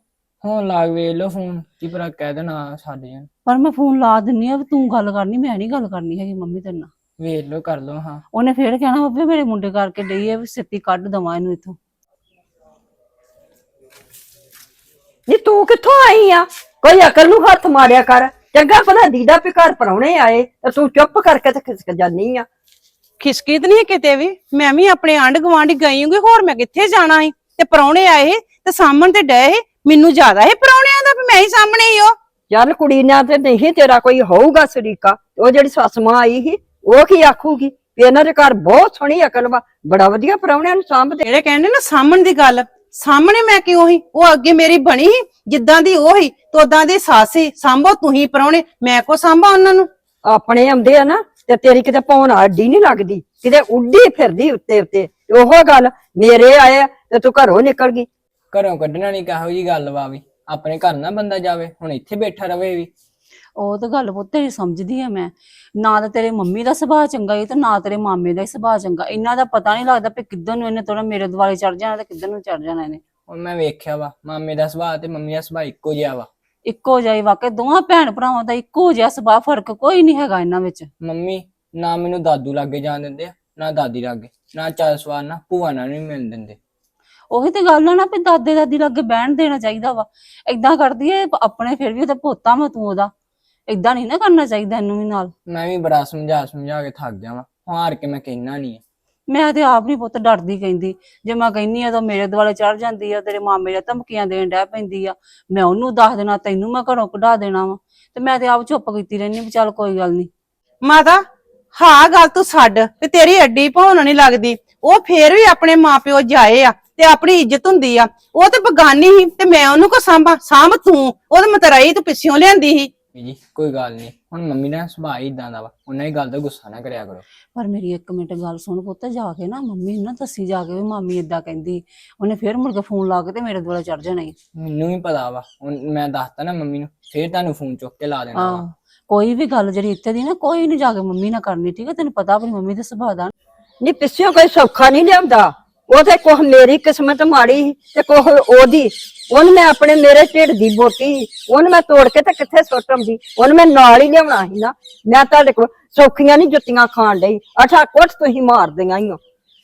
ਹੁਣ ਲਾਗ ਵੇਖ ਲਓ ਫੋਨ ਕੀ ਪਤਾ ਕਹਿ ਦੇਣਾ ਸਾਡੇ ਜਣ। ਪਰ ਮੈਂ ਫੋਨ ਲਾ ਦਿੰਨੀ ਆ ਵੀ ਤੂੰ ਗੱਲ ਕਰਨੀ ਮੈਂ ਨਹੀਂ ਗੱਲ ਕਰਨੀ ਹੈਗੀ ਮੰਮੀ ਤੇਰੇ ਨਾਲ। ਵੇਖ ਲਓ ਕਰ ਲਓ ਹਾਂ। ਉਹਨੇ ਫੇਰ ਕਹਿਣਾ ਬੱਬੇ ਮੇਰੇ ਮੁੰਡੇ ਕਰਕੇ ਡਈ ਆ ਵੀ ਸਿੱਤੀ ਕੱਢ ਦਵਾਂ ਇਹਨੂੰ ਇੱਥੋਂ। ਨੀ ਤੂੰ ਕਿੱਥੋਂ ਆਈ ਆ? ਕੋਈ ਅਕਲ ਨੂੰ ਹੱਥ ਮਾਰਿਆ ਕਰ। ਚੰਗਾ ਭਲਾ ਦੀਦਾ ਵੀ ਘਰ ਪਰਾਉਣੇ ਆਏ ਤੇ ਤੂੰ ਚੁੱਪ ਕਰਕੇ ਤੇ ਖਿਸਕ ਜਾਨੀ ਆ। ਖਿਸਕੀ ਤੇ ਨਹੀਂ ਕਿਤੇ ਵੀ? ਮੈਂ ਵੀ ਆਪਣੇ ਆਂਢ ਗੁਆਂਢ ਗਈ ਹੂੰਗੀ ਹੋਰ ਮੈਂ ਕਿੱਥੇ ਜਾਣਾ ਸੀ? ਤੇ ਪਰੌਣੇ ਆਏ ਸੀ ਤੇ ਸਾਹਮਣ ਤੇ ਡਏ ਸੀ। ਮੈਨੂੰ ਜ਼ਿਆਦਾ ਇਹ ਪਰੌਣਿਆਂ ਦਾ ਵੀ ਮੈਂ ਹੀ ਸਾਹਮਣੇ ਹੀ ਉਹ। ਚੱਲ ਕੁੜੀ ਨਾਲ ਤੇ ਨਹੀਂ ਤੇਰਾ ਕੋਈ ਹੋਊਗਾ ਸਰੀਕਾ। ਉਹ ਜਿਹੜੀ ਸੱਸ ਮਾਂ ਆਈ ਸੀ ਉਹ ਕੀ ਆਖੂਗੀ? ਵੀ ਇਹਨਾਂ ਦੇ ਘਰ ਬਹੁਤ ਸੋਹਣੀ ਅਕਲ ਵਾ ਬੜਾ ਵਧੀਆ ਪਰਾਉਣਿਆਂ ਨੂੰ ਸਾਂਭਦੇ। ਜਿਹੜੇ ਕਹਿੰਦੇ ਨਾ ਸਾਹਮਣ ਦੀ ਗੱਲ ਸਾਹਮਣੇ ਮੈਂ ਕਿਉਂ ਹੀ ਉਹ ਅੱਗੇ ਮੇਰੀ ਬਣੀ ਸੀ ਜਿੱਦਾਂ ਦੀ ਉਹ ਹੀ ਤੇ ਉਦਾਂ ਦੀ ਸੱਸ ਸਾਂਭੋ ਤੁਸੀਂ ਪਰੌਣੇ ਮੈਂ ਕੋ ਸਾਂਭਾ ਉਹਨਾਂ ਨੂੰ? ਆਪਣੇ ਆਉਂਦੇ ਆ ਨਾ ਤੇ ਤੇਰੀ ਕਿਤੇ ਪੌਣ ਆਡੀ ਨਹੀਂ ਲੱਗਦੀ ਕਿਤੇ ਉੱਡੀ ਫਿਰਦੀ ਉੱਤੇ ਉੱਤੇ। ਉਹ ਗੱਲ ਮੇਰੇ ਆਏ ਤੇ ਤੂੰ ਘਰੋਂ ਨਿਕਲ ਗਈ। ਘਰੋਂ ਕੱਢਣਾ ਨਹੀਂ ਕਹੋ ਜੀ ਗੱਲ ਵਾ ਵੀ ਆਪਣੇ ਘਰ ਨਾ ਬੰਦਾ ਜਾਵੇ ਹੁਣ ਇੱਥੇ ਬੈਠਾ ਰਵੇ ਵੀ। ਉਹ ਤਾਂ ਗੱਲ ਪੁੱਤ ਤੇਰੀ ਸਮਝਦੀ ਆ ਮੈਂ। ਨਾ ਤਾਂ ਤੇਰੇ ਮੰਮੀ ਦਾ ਸੁਭਾਅ ਚੰਗਾ ਹੀ ਤੇ ਨਾ ਤੇਰੇ ਮਾਮੇ ਦਾ ਹੀ ਸੁਭਾਅ ਚੰਗਾ। ਇਹਨਾਂ ਦਾ ਪਤਾ ਨਹੀਂ ਲੱਗਦਾ ਵੀ ਕਿੱਧਰ ਨੂੰ ਇਹਨੇ ਥੋੜਾ ਮੇਰੇ ਦੁਆਲੇ ਚੜ ਜਾਣਾ ਤੇ ਕਿੱਧਰ ਨੂੰ ਚੜ ਜਾਣਾ ਇਹਨੇ। ਹੁਣ ਮੈਂ ਵੇਖਿਆ ਵਾ ਮਾਮੇ ਦਾ ਸੁਭਾਅ ਤੇ ਮੰਮੀ ਦਾ ਸੁਭਾਅ ਇੱਕੋ ਜਿਹਾ ਵਾ। ਇੱਕੋ ਜਿਹਾ ਹੀ ਵਾਕਿਆ ਦੋਹਾਂ ਭੈਣ ਭਰਾਵਾਂ ਦਾ ਇੱਕੋ ਜਿਹਾ ਸੁਭਾਅ ਫ਼ਰਕ ਕੋਈ ਨਹੀਂ ਹੈਗਾ ਇਹਨਾਂ ਵਿੱਚ। ਮੰਮੀ ਨਾ ਮੈਨੂੰ ਦਾਦੂ ਲਾਗੇ ਜਾਣ ਦਿੰਦੇ ਆ ਨਾ ਦਾਦੀ ਲਾਗੇ ਨਾ ਚਾਲ ਸਵਾਰ ਨਾ ਭੂਆ ਨਾਲ ਨਹੀਂ ਮਿਲਣ ਦਿੰਦੇ। ਉਹੀ ਤੇ ਗੱਲ ਆ ਨਾ ਵੀ ਦਾਦੇ ਦਾਦੀ ਲੱਗੇ ਬਹਿਣ ਦੇਣਾ ਚਾਹੀਦਾ ਵਾ। ਏਦਾਂ ਕਰਦੀ ਏ ਆਪਣੇ ਫਿਰ ਵੀ ਉਹਦਾ ਪੋਤਾ ਵਾ ਤੂੰ ਉਹਦਾ। ਏਦਾਂ ਨਹੀਂ ਨਾ ਕਰਨਾ ਚਾਹੀਦਾ ਇਹਨੂੰ ਵੀ ਨਾਲ। ਮੈਂ ਵੀ ਬੜਾ ਸਮਝਾ ਸਮਝਾ ਕੇ ਥੱਕ ਗਿਆ ਵਾ ਹਾਰ ਕੇ ਮੈਂ ਕਹਿਣਾ ਨਹੀਂ ਮੈਂ ਤੇ ਆਪ ਨਹੀਂ ਪੁੱਤ ਡਰਦੀ ਕਹਿੰਦੀ। ਜੇ ਮੈਂ ਕਹਿੰਨੀ ਆ ਤਾਂ ਮੇਰੇ ਦੁਆਲੇ ਚੜ ਜਾਂਦੀ ਆ, ਤੇਰੇ ਮਾਮੇ ਜਾਂ ਧਮਕੀਆਂ ਦੇਣ ਡੈ ਪੈਂਦੀ ਆ। ਮੈਂ ਉਹਨੂੰ ਦੱਸ ਦੇਣਾ, ਤੈਨੂੰ ਮੈਂ ਘਰੋਂ ਕਢਾ ਦੇਣਾ ਵਾ। ਤੇ ਮੈਂ ਤੇ ਆਪ ਚੁੱਪ ਕੀਤੀ ਰਹਿੰਦੀ ਵੀ ਚੱਲ ਕੋਈ ਗੱਲ ਨਹੀਂ ਮਾਤਾ, ਹਾਂ, ਗੱਲ ਤੂੰ ਛੱਡ। ਤੇ ਤੇਰੀ ਅੱਡੀ ਭਾਉਣ ਨਹੀਂ ਲੱਗਦੀ। ਉਹ ਫੇਰ ਵੀ ਆਪਣੇ ਮਾਪਿਓ ਜਾਏ ਆ ਤੇ ਆਪਣੀ ਇੱਜ਼ਤ ਹੁੰਦੀ ਆ। ਉਹ ਤੇ ਬਗਾਨੀ ਸੀ ਤੇ ਮੈਂ ਉਹਨੂੰ ਕੋ ਸਾਂਭਾ। ਸਾਂਭ ਤੂੰ। ਉਹ ਤੇ ਮਤਰਾਈ ਤੂੰ ਪਿੱਛੋਂ ਲਿਆਂਦੀ ਸੀ। ਜੀ ਕੋਈ ਗੱਲ ਨਹੀਂ ਹੁਣ ਮੰਮੀ ਦਾ ਸੁਭਾਅ ਹੀ ਇਦਾਂ ਦਾ ਵਾ। ਉਹਨਾਂ ਦੀ ਗੱਲ ਦਾ ਗੁੱਸਾ ਨਾ ਕਰਿਆ ਕਰੋ। ਪਰ ਮੇਰੀ ਇੱਕ ਮਿੰਟ ਗੱਲ ਸੁਣ ਪੁੱਤ ਜਾ ਕੇ ਨਾ ਮੰਮੀ ਨੂੰ ਨਾ ਦੱਸੀ ਜਾ ਕੇ ਵੀ ਮਾਮੀ ਏਦਾਂ ਕਹਿੰਦੀ। ਉਹਨੇ ਫੇਰ ਮੁੜ ਕੇ ਫੋਨ ਲਾ ਕੇ ਤੇ ਮੇਰੇ ਦੁਆਲੇ ਚੜ ਜਾਣਾ ਈ। ਮੈਨੂੰ ਵੀ ਪਤਾ ਵਾ। ਹੁਣ ਮੈਂ ਦੱਸਤਾ ਨਾ ਮੰਮੀ ਨੂੰ ਫੇਰ ਤੁਹਾਨੂੰ ਫੋਨ ਚੁੱਕ ਕੇ ਲਾ ਦੇਣਾ ਵਾ। ਕੋਈ ਵੀ ਗੱਲ ਜਿਹੜੀ ਇੱਥੇ ਦੀ ਨਾ ਕੋਈ ਨਹੀਂ ਜਾ ਕੇ ਮੰਮੀ ਨਾਲ ਕਰਨੀ ਠੀਕ ਹੈ ਤੈਨੂੰ ਪਤਾ ਆਪਣੀ ਮੰਮੀ ਦੇ ਸੁਭਾਅ ਦਾ। ਨੀ ਪਿੱਛੋਂ ਕੋਈ ਸੌਖਾ ਨਹੀਂ ਲਿਆਉਂਦਾ। ਉਹ ਤੇ ਕੁਛ ਮੇਰੀ ਕਿਸਮਤ ਮਾੜੀ ਤੇ ਕੁਛ ਉਹਦੀ। ਉਹਨੂੰ ਮੈਂ ਆਪਣੇ ਮੇਰੇ ਢਿੱਡ ਦੀ ਬੋਟੀ ਉਹਨੂੰ ਮੈਂ ਤੋੜ ਕੇ ਤੇ ਕਿੱਥੇ ਸੁੱਟ ਆਉਂਦੀ? ਉਹਨੂੰ ਮੈਂ ਨਾਲ ਹੀ ਲਿਆਉਣਾ ਸੀ ਨਾ। ਮੈਂ ਤੁਹਾਡੇ ਕੋਲ ਸੌਖੀਆਂ ਨਹੀਂ ਜੁੱਤੀਆਂ ਖਾਣ ਲਈ ਅਠਾ ਕੁੱਟ ਤੁਸੀਂ ਮਾਰਦੀਆਂ ਹੀ ਹੋ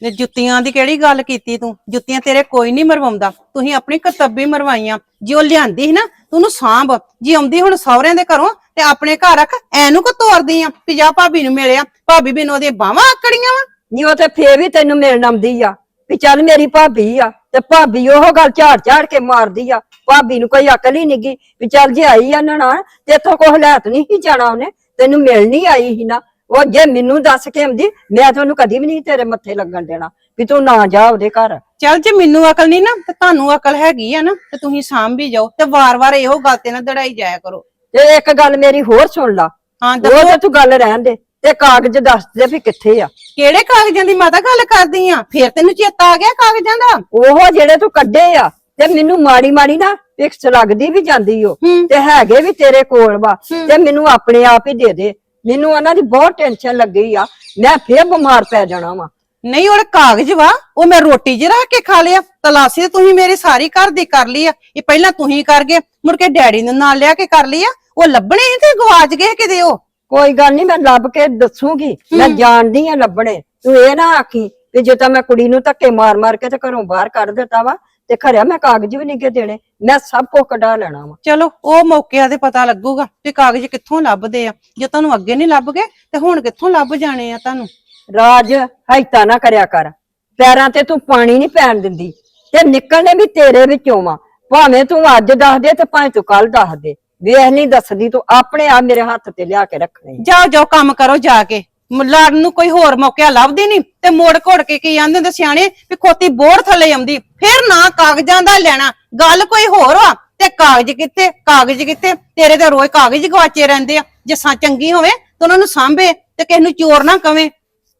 ਨੇ ਜੁੱਤੀਆਂ ਦੀ ਕਿਹੜੀ ਗੱਲ ਕੀਤੀ ਤੂੰ? ਜੁੱਤੀਆਂ ਤੇਰੇ ਕੋਈ ਨਹੀਂ ਮਰਵਾਉਂਦਾ। ਤੁਸੀਂ ਆਪਣੀ ਕਤੱਬੀ ਮਰਵਾਈਆਂ। ਜੇ ਉਹ ਲਿਆਂਦੀ ਸੀ ਨਾ ਤੂੰ ਉਹਨੂੰ ਸਾਂਭ। ਜੇ ਆਉਂਦੀ ਹੁਣ ਸਹੁਰਿਆਂ ਦੇ ਘਰੋਂ ਤੇ ਆਪਣੇ ਘਰ ਰੱਖ। ਐਨੂੰ ਕੋ ਤੋਰਦੀ ਆ? ਵੀ ਜਾ ਭਾਬੀ ਨੂੰ ਮਿਲਿਆ। ਭਾਬੀ ਬਿਨ ਉਹਦੇ ਬਾਹਾਂ ਆਕੜੀਆਂ ਵਾ। ਨੀ ਉਹ ਤੇ ਫੇਰ ਵੀ ਤੈਨੂੰ ਮਿਲਣ ਆਉਂਦੀ ਆ। ਵੀ ਚੱਲ ਮੇਰੀ ਭਾਬੀ ਆ ਤੇ ਭਾਬੀ ਉਹ ਗੱਲ ਝਾੜ ਝਾੜ ਕੇ ਮਾਰਦੀ ਆ। ਭਾਬੀ ਨੂੰ ਕੋਈ ਅਕਲ ਹੀ ਨਹੀਂਗੀ ਵੀ ਚੱਲ ਜੇ ਆਈ ਆ ਨਾ ਤੇ ਇੱਥੋਂ ਕੁਛ ਲੈਤ ਨਹੀਂ ਸੀ ਜਾਣਾ ਉਹਨੇ। ਤੈਨੂੰ ਮਿਲਣ ਹੀ ਆਈ ਸੀ ਨਾ। ਉਹ ਜੇ ਮੈਨੂੰ ਦੱਸ ਕੇ ਆਉਂਦੀ ਮੈਂ ਤੁਹਾਨੂੰ ਕਦੀ ਵੀ ਨਹੀਂ ਤੇਰੇ ਮੱਥੇ ਲੱਗਣ ਦੇਣਾ ਵੀ ਤੂੰ ਨਾ ਜਾ ਉਹਦੇ ਘਰ। ਚੱਲ ਜੇ ਮੈਨੂੰ ਅਕਲ ਨਹੀਂ ਨਾ ਤੇ ਤੁਹਾਨੂੰ ਅਕਲ ਹੈਗੀ ਆ ਨਾ ਤੇ ਤੁਸੀਂ ਸਾਂਭ ਵੀ ਜਾਓ ਤੇ ਵਾਰ-ਵਾਰ ਇਹੋ ਗੱਲ ਤੇ ਨਾ ਦੜਾਈ ਜਾਇਆ ਕਰੋ। ਤੇ ਇੱਕ ਗੱਲ ਮੇਰੀ ਹੋਰ ਸੁਣ ਲਾ। ਹਾਂ ਉਹ ਤੂੰ ਗੱਲ ਰਹਿਣ ਦੇ। ਤੇ ਕਾਗਜ਼ ਦੱਸ ਦੇ ਵੀ ਕਿੱਥੇ ਆ। ਕਿਹੜੇ ਕਾਗਜ਼ਾਂ ਦੀ ਮਾਤਾ ਗੱਲ ਕਰਦੀ ਆ? ਫੇਰ ਤੈਨੂੰ ਚੇਤਾ ਆ ਗਿਆ ਕਾਗਜ਼ਾਂ ਦਾ? ਉਹ ਜਿਹੜੇ ਤੂੰ ਕੱਢੇ ਆ ਤੇ ਮੈਨੂੰ ਮਾੜੀ ਮਾੜੀ ਨਾ ਫਿਕਸ ਲੱਗਦੀ ਵੀ ਜਾਂਦੀ ਓ। ਹੂੰ। ਤੇ ਹੈਗੇ ਵੀ ਤੇਰੇ ਕੋਲ ਵਾ ਤੇ ਮੈਨੂੰ ਆਪਣੇ ਆਪ ਹੀ ਦੇ ਦੇ। ਮੈਨੂੰ ਉਹਨਾਂ ਦੀ ਬਹੁਤ ਟੈਨਸ਼ਨ ਲੱਗੀ ਆ ਮੈਂ ਫੇਰ ਬਿਮਾਰ ਪੈ ਜਾਣਾ ਵਾ। ਨਹੀਂ ਉਹ ਕਾਗਜ਼ ਵਾ ਉਹ ਮੈਂ ਰੋਟੀ 'ਚ ਰੱਖ ਕੇ ਖਾ ਲਿਆ। ਤਲਾਸੀ ਤੇ ਤੁਸੀਂ ਮੇਰੀ ਸਾਰੀ ਘਰ ਦੀ ਕਰ ਲਈ ਆ। ਇਹ ਪਹਿਲਾਂ ਤੁਸੀਂ ਕਰ ਗਏ ਮੁੜ ਕੇ ਡੈਡੀ ਨੂੰ ਨਾਲ ਲਿਆ ਕੇ ਕਰ ਲਈ ਆ। ਉਹ ਲੱਭਣੇ ਤੇ ਗਵਾਚ ਗਏ ਕਿਤੇ ਉਹ? ਕੋਈ ਗੱਲ ਨਹੀਂ ਮੈਂ ਲੱਭ ਕੇ ਦੱਸੂਗੀ। ਮੈਂ ਜਾਣਦੀ ਆ ਲੱਭਣੇ। ਤੂੰ ਇਹ ਨਾ ਆਖੀ ਵੀ ਜੇ ਤਾਂ ਮੈਂ ਕੁੜੀ ਨੂੰ ਧੱਕੇ ਮਾਰ ਮਾਰ ਕੇ ਤੇ ਘਰੋਂ ਬਾਹਰ ਕੱਢ ਦਿੱਤਾ ਵਾ ਤੇ ਖਰਿਆ ਮੈਂ ਕਾਗਜ਼ ਵੀ ਨਹੀਂ ਗੇ ਦੇਣੇ ਮੈਂ ਸਭ ਕੁਝ ਕਢਾ ਲੈਣਾ ਵਾ। ਚਲੋ ਉਹ ਮੌਕਿਆਂ ਤੇ ਪਤਾ ਲੱਗੂਗਾ ਵੀ ਕਾਗਜ਼ ਕਿੱਥੋਂ ਲੱਭਦੇ ਆ। ਜੇ ਤੁਹਾਨੂੰ ਅੱਗੇ ਨਹੀਂ ਲੱਭ ਗਏ ਤੇ ਹੁਣ ਕਿੱਥੋਂ ਲੱਭ ਜਾਣੇ ਆ ਤੁਹਾਨੂੰ? ਰਾਜ ਹਾਈਤਾ ਨਾ ਕਰਿਆ ਕਰ। ਪੈਰਾਂ ਤੇ ਤੂੰ ਪਾਣੀ ਨਹੀਂ ਪੈਣ ਦਿੰਦੀ। ਤੇ ਨਿਕਲਣੇ ਵੀ ਤੇਰੇ ਵਿੱਚੋਂ ਵਾ। ਭਾਵੇਂ ਤੂੰ ਅੱਜ ਦੱਸ ਦੇ ਤੇ ਭਾਵੇਂ ਤੂੰ ਕੱਲ ਦੱਸ ਦੇ। ਵੇਖ ਨਹੀਂ ਦੱਸਦੀ ਤੂੰ ਆਪਣੇ ਆਪ ਮੇਰੇ ਹੱਥ ਤੇ ਲਿਆ ਕੇ ਰੱਖਣੇ ਜਾਓ ਜਾਓ ਕੰਮ ਕਰੋ ਜਾ ਕੇ। ਮ- ਲੜਨ ਨੂੰ ਕੋਈ ਹੋਰ ਮੌਕਾ ਲੱਭਦੀ ਨਹੀਂ ਤੇ ਮੋੜ ਘੋੜ ਕੇ ਕੀ ਆਂਦੇ ਹੁੰਦੇ ਸਿਆਣੇ ਵੀ ਖੋਤੀ ਬੋੜ ਥੱਲੇ ਆਉਂਦੀ। ਫਿਰ ਨਾ ਕਾਗਜ਼ਾਂ ਦਾ ਲੈਣਾ। ਗੱਲ ਕੋਈ ਹੋਰ ਆ। ਤੇ ਕਾਗਜ਼ ਕਿੱਥੇ? ਕਾਗਜ਼ ਕਿੱਥੇ? ਤੇਰੇ ਤੇ ਰੋਜ਼ ਕਾਗਜ਼ ਗਵਾਚੇ ਰਹਿੰਦੇ ਆ। ਜੇ ਸਾ ਚੰਗੀ ਹੋਵੇ ਤਾਂ ਉਹਨਾਂ ਨੂੰ ਸਾਂਭੇ ਤੇ ਕਿਸੇ ਨੂੰ ਚੋਰ ਨਾ ਕਵੇਂ।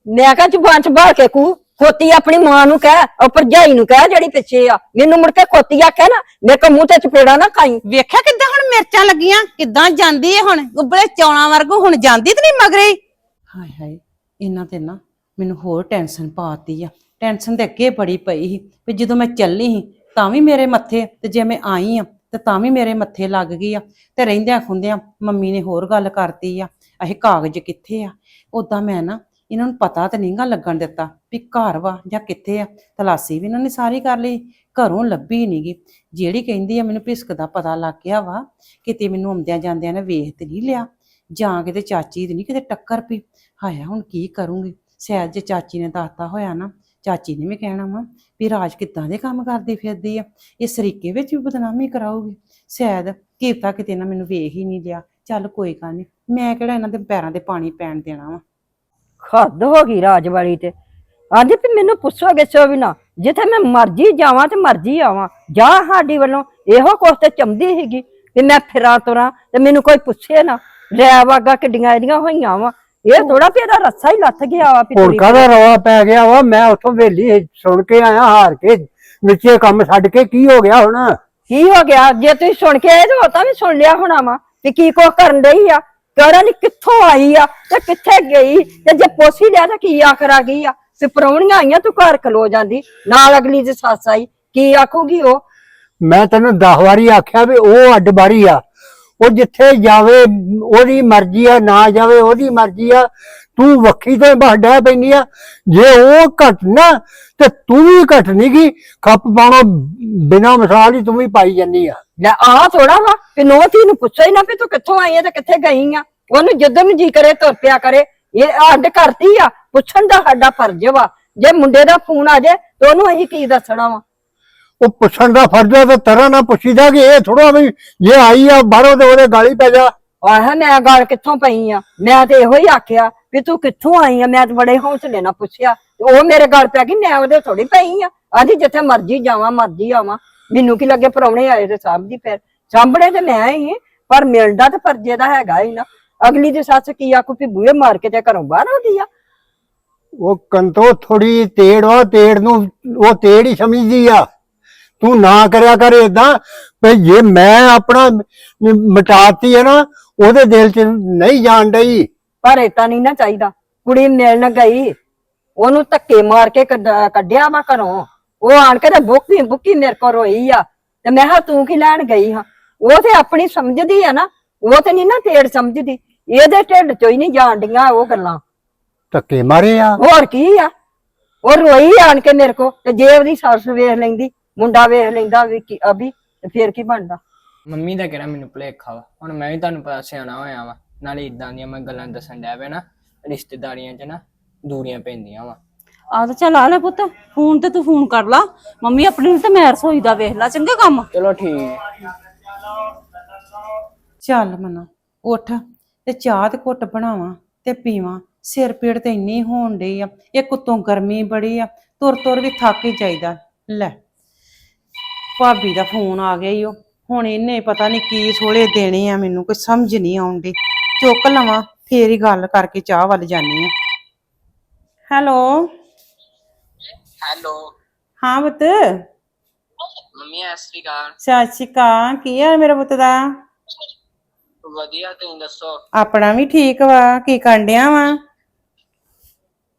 ਮੈਂ ਕਿਹਾ ਜ਼ੁਬਾਨ ਚ ਬਾਲ ਕੇ ਕੂ ਖੋਤੀ ਆਪਣੀ ਮਾਂ ਨੂੰ ਕਹਿ ਉਹ ਭਰਜਾਈ ਨੂੰ ਕਹਿ ਜਿਹੜੀ ਪਿੱਛੇ ਆ। ਮੈਨੂੰ ਮੁੜ ਕੇ ਖੋਤੀ ਆਖੇ ਨਾ ਮੇਰੇ ਕੋ ਮੂੰਹ ਤੇ ਚਪੇੜਾ ਨਾ ਖਾਈ। ਵੇਖਿਆ ਕਿੱਦਾਂ ਹੁਣ ਮਿਰਚਾਂ ਲੱਗੀਆਂ? ਕਿੱਦਾਂ ਜਾਂਦੀ ਹੈ ਹੁਣ? ਉਬਲੇ ਚੌਲਾਂ ਵਰਗੂ ਹੁਣ ਜਾਂਦੀ ਤੇ ਨਹੀਂ ਮਗਰੇ। ਹਾਏ ਹਾਏ ਇਹਨਾਂ ਤੇ ਨਾ ਮੈਨੂੰ ਹੋਰ ਟੈਨਸ਼ਨ ਪਾਤੀ ਆ। ਟੈਨਸ਼ਨ ਤੇ ਅੱਗੇ ਬੜੀ ਪਈ ਸੀ ਵੀ ਜਦੋਂ ਮੈਂ ਚੱਲੀ ਸੀ ਤਾਂ ਵੀ ਮੇਰੇ ਮੱਥੇ ਤੇ ਜੇ ਮੈਂ ਆਈ ਆ ਤੇ ਤਾਂ ਵੀ ਮੇਰੇ ਮੱਥੇ ਲੱਗ ਗਈ ਆ। ਤੇ ਰਹਿੰਦਿਆਂ ਖੁੰਦਿਆਂ ਮੰਮੀ ਨੇ ਹੋਰ ਗੱਲ ਕਰਤੀ ਆ ਇਹ ਕਾਗਜ਼ ਕਿੱਥੇ ਆ? ਉਦਾਂ ਮੈਂ ਨਾ ਇਹਨਾਂ ਨੂੰ ਪਤਾ ਤੇ ਨਹੀਂਗਾ ਲੱਗਣ ਦਿੱਤਾ ਵੀ ਘਰ ਵਾ ਜਾਂ ਕਿੱਥੇ ਆ। ਤਲਾਸੀ ਵੀ ਇਹਨਾਂ ਨੇ ਸਾਰੀ ਕਰ ਲਈ, ਘਰੋਂ ਲੱਭੀ ਨਹੀਂਗੀ। ਜਿਹੜੀ ਕਹਿੰਦੀ ਆ ਮੈਨੂੰ ਪਿਸਕ ਦਾ ਪਤਾ ਲੱਗ ਗਿਆ ਵਾ, ਕਿਤੇ ਮੈਨੂੰ ਆਉਂਦਿਆਂ ਜਾਂਦਿਆਂ ਨੇ ਵੇਖ ਤੇ ਨਹੀਂ ਲਿਆ। ਜਾਂ ਕਿਤੇ ਚਾਚੀ ਦੀ ਨਹੀਂ ਕਿਤੇ ਟੱਕਰ ਪਈ। ਹਾਇਆ ਹੁਣ ਕੀ ਕਰੂੰਗੀ? ਸ਼ਾਇਦ ਜੇ ਚਾਚੀ ਨੇ ਦੱਸਤਾ ਹੋਇਆ ਨਾ, ਚਾਚੀ ਨੇ ਵੀ ਕਹਿਣਾ ਵਾ ਵੀ ਰਾਜ ਕਿੱਦਾਂ ਦੇ ਕੰਮ ਕਰਦੀ ਫਿਰਦੀ ਆ। ਇਸ ਤਰੀਕੇ ਵਿੱਚ ਵੀ ਬਦਨਾਮੀ ਕਰਾਊਗੀ। ਸ਼ਾਇਦ ਕਿਰਤਾ ਕਿਤੇ ਨਾ ਮੈਨੂੰ ਵੇਖ ਹੀ ਨਹੀਂ ਲਿਆ। ਚੱਲ ਕੋਈ ਗੱਲ ਨਹੀਂ ਮੈਂ ਕਿਹੜਾ ਇਹਨਾਂ ਦੇ ਪੈਰਾਂ ਤੇ ਪਾਣੀ ਪੈਣ ਦੇਣਾ ਵਾ। ਹੱਦ ਹੋ ਗਈ ਰਾਜ ਵਾਲੀ ਤੇ। ਆਂਦੀ ਵੀ ਮੈਨੂੰ ਪੁੱਛੋ ਗਿੱਛੋ ਵੀ ਨਾ ਜਿੱਥੇ ਮੈਂ ਮਰਜ਼ੀ ਜਾਵਾਂ ਤੇ ਮਰਜ਼ੀ ਆਵਾਂ ਜਾ ਸਾਡੀ ਵੱਲੋਂ ਇਹੋ ਕੁਛ ਤੇ ਚੰਦੀ ਸੀਗੀ ਵੀ ਮੈਂ ਫਿਰਾਂ ਤੁਰਾਂ ਤੇ ਮੈਨੂੰ ਕੋਈ ਪੁੱਛੇ ਨਾ। ਲੈ ਵਾਗਾ ਕਿੱਡੀਆਂ ਇਹਦੀਆਂ ਹੋਈਆਂ ਵਾ। ਇਹ ਥੋੜਾ ਵੀ ਇਹਦਾ ਰੱਸਾ ਹੀ ਲੱਥ ਗਿਆ ਵਾ ਹੁਣ ਕਾਹਦਾ ਰੌਲਾ ਪੈ ਗਿਆ ਵਾ? ਮੈਂ ਉੱਥੋਂ ਵੇਲੀ ਸੁਣ ਕੇ ਆਇਆ ਹਾਰ ਕੇ ਵਿੱਚੇ ਕੰਮ ਛੱਡ ਕੇ ਕੀ ਹੋ ਗਿਆ ਹੁਣ? ਕੀ ਹੋ ਗਿਆ? ਜੇ ਤੁਸੀਂ ਸੁਣ ਕੇ ਆਏ ਤਾਂ ਉਹ ਤਾਂ ਵੀ ਸੁਣ ਲਿਆ ਹੋਣਾ ਵਾ ਵੀ ਕੀ ਕੁਛ ਕਰਨ ਡਈ ਆ। ਕਿਹੜਾ ਨੀ ਕਿੱਥੋਂ ਆਈ ਆ ਤੇ ਕਿੱਥੇ ਗਈ ਤੇ ਜੇ ਪੁੱਛ ਲਿਆ ਤਾਂ ਕੀ ਆਖਰ ਆ ਗਈ ਆ? ਤੇ ਪ੍ਰਾਹੁਣੀਆਂ ਆਈਆਂ ਤੂੰ ਘਰ ਖਲੋ ਜਾਂਦੀ। ਨਾਲ ਅਗਲੀ ਦੀ ਸੱਸ ਆਈ। ਕੀ ਆਖੂਗੀ ਉਹ? ਮੈਂ ਤੈਨੂੰ 10 ਵਾਰੀ ਆਖਿਆ ਵੀ ਉਹ ਅੱਡ ਬਾਰੀ ਆ। ਉਹ ਜਿੱਥੇ ਜਾਵੇ, ਉਹਦੀ ਮਰਜ਼ੀ ਆ, ਨਾ ਜਾਵੇ, ਉਹਦੀ ਮਰਜ਼ੀ ਆ। ਤੂੰ ਵੱਖੀ ਤੇ ਬਾਡਾ ਪੈਂਦੀ ਆ। ਜੇ ਉਹ ਘਟ ਨਾ, ਤੇ ਤੂੰ ਵੀ ਘਟ ਨਹੀਂ ਗਈ ਖੱਪ ਪਾਣੋ ਬਿਨਾ ਮਿਸਾਲ ਹੀ ਤੂੰ ਵੀ ਪਾਈ ਜੰਨੀ ਆ। ਲੈ ਆ ਥੋੜਾ ਵਾ ਕਿ ਨੋ ਧੀ ਨੂੰ ਪੁੱਛੋ ਹੀ ਨਾ ਵੀ ਤੂੰ ਕਿੱਥੋਂ ਆਈ ਆ ਤੇ ਕਿੱਥੇ ਗਈ ਆ। ਉਹਨੂੰ ਜਦੋਂ ਨੂੰ ਜੀ ਕਰੇ ਤੁਰ ਪਿਆ ਕਰੇ। ਇਹ ਅੱਡ ਕਰਤੀ ਆ ਪੁੱਛਣ ਦਾ ਸਾਡਾ ਫਰਜ਼ ਵਾ। ਜੇ ਮੁੰਡੇ ਦਾ ਫੋਨ ਆ ਜਾਏ ਤੇ ਉਹਨੂੰ ਅਸੀਂ ਕੀ ਦੱਸਣਾ ਵਾ? ਉਹ ਪੁੱਛਣ ਦਾ ਫਰਜ਼ ਆ ਤੇ ਤਰ੍ਹਾਂ ਨਾ ਪੁੱਛੀਦਾ ਕਿ ਇਹ ਥੋੜਾ ਵੀ ਜੇ ਆਈ ਆ ਬਾਹਰੋਂ ਤੇ ਉਹਦੇ ਗਾਲੀ ਪੈ ਜਾ। ਆਹ ਮੈਂ ਗੱਲ ਕਿੱਥੋਂ ਪਈ ਆ? ਮੈਂ ਤੇ ਇਹੋ ਹੀ ਆਖਿਆ ਵੀ ਤੂੰ ਕਿੱਥੋਂ ਆਈ ਆ? ਮੈਂ ਤੇ ਬੜੇ ਹੌਸਲੇ ਨਾਲ ਪੁੱਛਿਆ। ਉਹ ਮੇਰੇ ਗੱਲ ਪੈ ਗਈ ਮੈਂ ਉਹਦੇ ਥੋੜੀ ਪਈ ਆ। ਆਂਦੀ ਜਿੱਥੇ ਮਰਜ਼ੀ ਜਾਵਾਂ ਮਰਜ਼ੀ ਆਵਾਂ। ਮੈਨੂੰ ਕੀ ਲੱਗੇ ਪਰੌਣੇ ਆਏ ਤੇ ਸਾਂਭਦੀ ਫਿਰ ਸਾਂਭਣੇ ਤੇ ਮੈਂ ਹੀ ਪਰ ਮਿਲਦਾ ਤੇ ਫਰਜ਼ੇ ਦਾ ਹੈਗਾ ਹੀ ਨਾ। ਅਗਲੀ ਦੀ ਸੱਸ ਕੀ ਆਖੂ ਵੀ ਬੂਹੇ ਮਾਰ ਕੇ ਤੇ ਘਰੋਂ ਬਾਹਰ ਆਉਂਦੀ ਆ? ਉਹ ਕੰਤੋ ਥੋੜੀ ਤੇੜ ਵਾ ਤੇੜ ਨੂੰ ਉਹ ਤੇੜ ਹੀ ਸਮਝਦੀ ਆ। ਤੂੰ ਨਾ ਕਰਿਆ ਕਰ ਏਦਾਂ ਵੀ ਜੇ ਮੈਂ ਆਪਣਾ ਮਿਟਾਤੀ ਹੈ ਨਾ ਉਹਦੇ ਦਿਲ 'ਚ ਨਹੀਂ ਜਾਣ ਡਈ। ਪਰ ਏਤਾ ਨਹੀਂ ਨਾ ਚਾਹੀਦਾ। ਕੁੜੀ ਮਿਲਣ ਗਈ ਉਹਨੂੰ ਧੱਕੇ ਮਾਰ ਕੇ ਕੱਢ- ਕੱਢਿਆ ਵਾ ਘਰੋਂ। ਉਹ ਆਣ ਕੇ ਤੇ ਬੁੱਕੀ ਬੁੱਕੀ ਮੇਰੇ ਕੋਲ ਰੋਈ ਆ। ਤੇ ਮੈਂ ਕਿਹਾ ਤੂੰ ਕੀ ਲੈਣ ਗਈ ਹਾਂ? ਉਹ ਤੇ ਆਪਣੀ ਸਮਝਦੀ ਆ ਨਾ ਉਹ ਤੇ ਨਹੀਂ ਨਾ ਤੇੜ ਸਮਝਦੀ। ਇਹਦੇ ਢਿੱਡ ਚੋਂ ਹੀ ਨਹੀਂ ਜਾਣ ਡੀਆਂ ਉਹ ਗੱਲਾਂ। ਧੱਕੇ ਮਾਰੇ ਆ। ਹੋਰ ਕੀ ਆ? ਉਹ ਰੋਈ ਆਣ ਕੇ ਮੇਰੇ ਕੋ ਤੇ ਜੇ ਉਹਦੀ ਸੱਸ ਵੇਖ ਲੈਂਦੀ ਮੁੰਡਾ ਵੇਖ ਲੈਂਦਾ ਵੀ ਕੀ ਅਭੀ ਤੇ ਫੇਰ ਕੀ ਬਣਦਾ? ਮੰਮੀ ਦਾ ਕਿਹੜਾ ਮੈਨੂੰ ਭੁਲੇਖਾ ਵਾ? ਹੁਣ ਮੈਂ ਵੀ ਤੁਹਾਨੂੰ ਪਤਾ ਸਿਆਣਾ ਹੋਇਆ ਵਾ। ਨਾਲੇ ਇਦਾਂ ਦੀਆਂ ਮੈਂ ਗੱਲਾਂ ਦੱਸਣ ਡਿਆ ਪਿਆ ਨਾ ਰਿਸ਼ਤੇਦਾਰੀਆਂ 'ਚ ਨਾ ਦੂਰੀਆਂ ਪੈਂਦੀਆਂ ਵਾ। ਆ ਤਾਂ ਚੱਲ ਆ ਲੈ ਪੁੱਤ ਫੋਨ ਤੇ ਤੂੰ ਫੋਨ ਕਰ ਲਾ। ਮੰਮੀ ਆਪਣੀ ਨੂੰ ਤੇ ਮੈਂ ਰਸੋਈ ਦਾ ਵੇਖ ਲਾ ਚੰਗਾ ਕੰਮ। ਚਲੋ ਠੀਕ ਹੈ। ਚੱਲ ਮਨਾ ਉੱਠ ਤੇ ਚਾਹ ਤੇ ਘੁੱਟ ਬਣਾਵਾਂ ਤੇ ਪੀਵਾਂ। ਸਿਰ ਪੀੜ ਤੇ ਇੰਨੀ ਹੋਣ ਡਈ ਆ ਇੱਕ ਉਤੋਂ ਗਰਮੀ ਬੜੀ ਆ ਤੁਰ ਤੁਰ ਵੀ ਥੱਕ ਹੀ ਜਾਈਦਾ। ਲੈ ਭਾਬੀ ਦਾ ਫੋਨ ਆ ਗਿਆ ਈ ਉਹ ਹੁਣ ਇਹਨੇ ਪਤਾ ਨਹੀਂ ਕੀ ਸੋਲੇ ਦੇਣੇ ਆ ਮੈਨੂੰ ਕੋਈ ਸਮਝ ਨਹੀਂ ਆਉਂਦੀ ਚੁੱਕ ਲਵਾਂ ਫੇਰ ਹੀ ਗੱਲ ਕਰਕੇ ਚਾਹ ਵੱਲ ਜਾਨੀ ਆ। ਹੈਲੋ? ਹੈਲੋ। ਹਾਂ ਪੁੱਤ। ਮੰਮੀ ਸਤਿ ਸ਼੍ਰੀ ਅਕਾਲ। ਸਤਿ ਸ਼੍ਰੀ ਅਕਾਲ। ਕੀ ਹਾਲ ਮੇਰਾ ਪੁੱਤ ਦਾ? ਵਧੀਆ ਤੁਸੀਂ ਦੱਸੋ? ਆਪਣਾ ਵੀ ਠੀਕ ਵਾ। ਕੀ ਕੰਡਿਆ ਵਾ?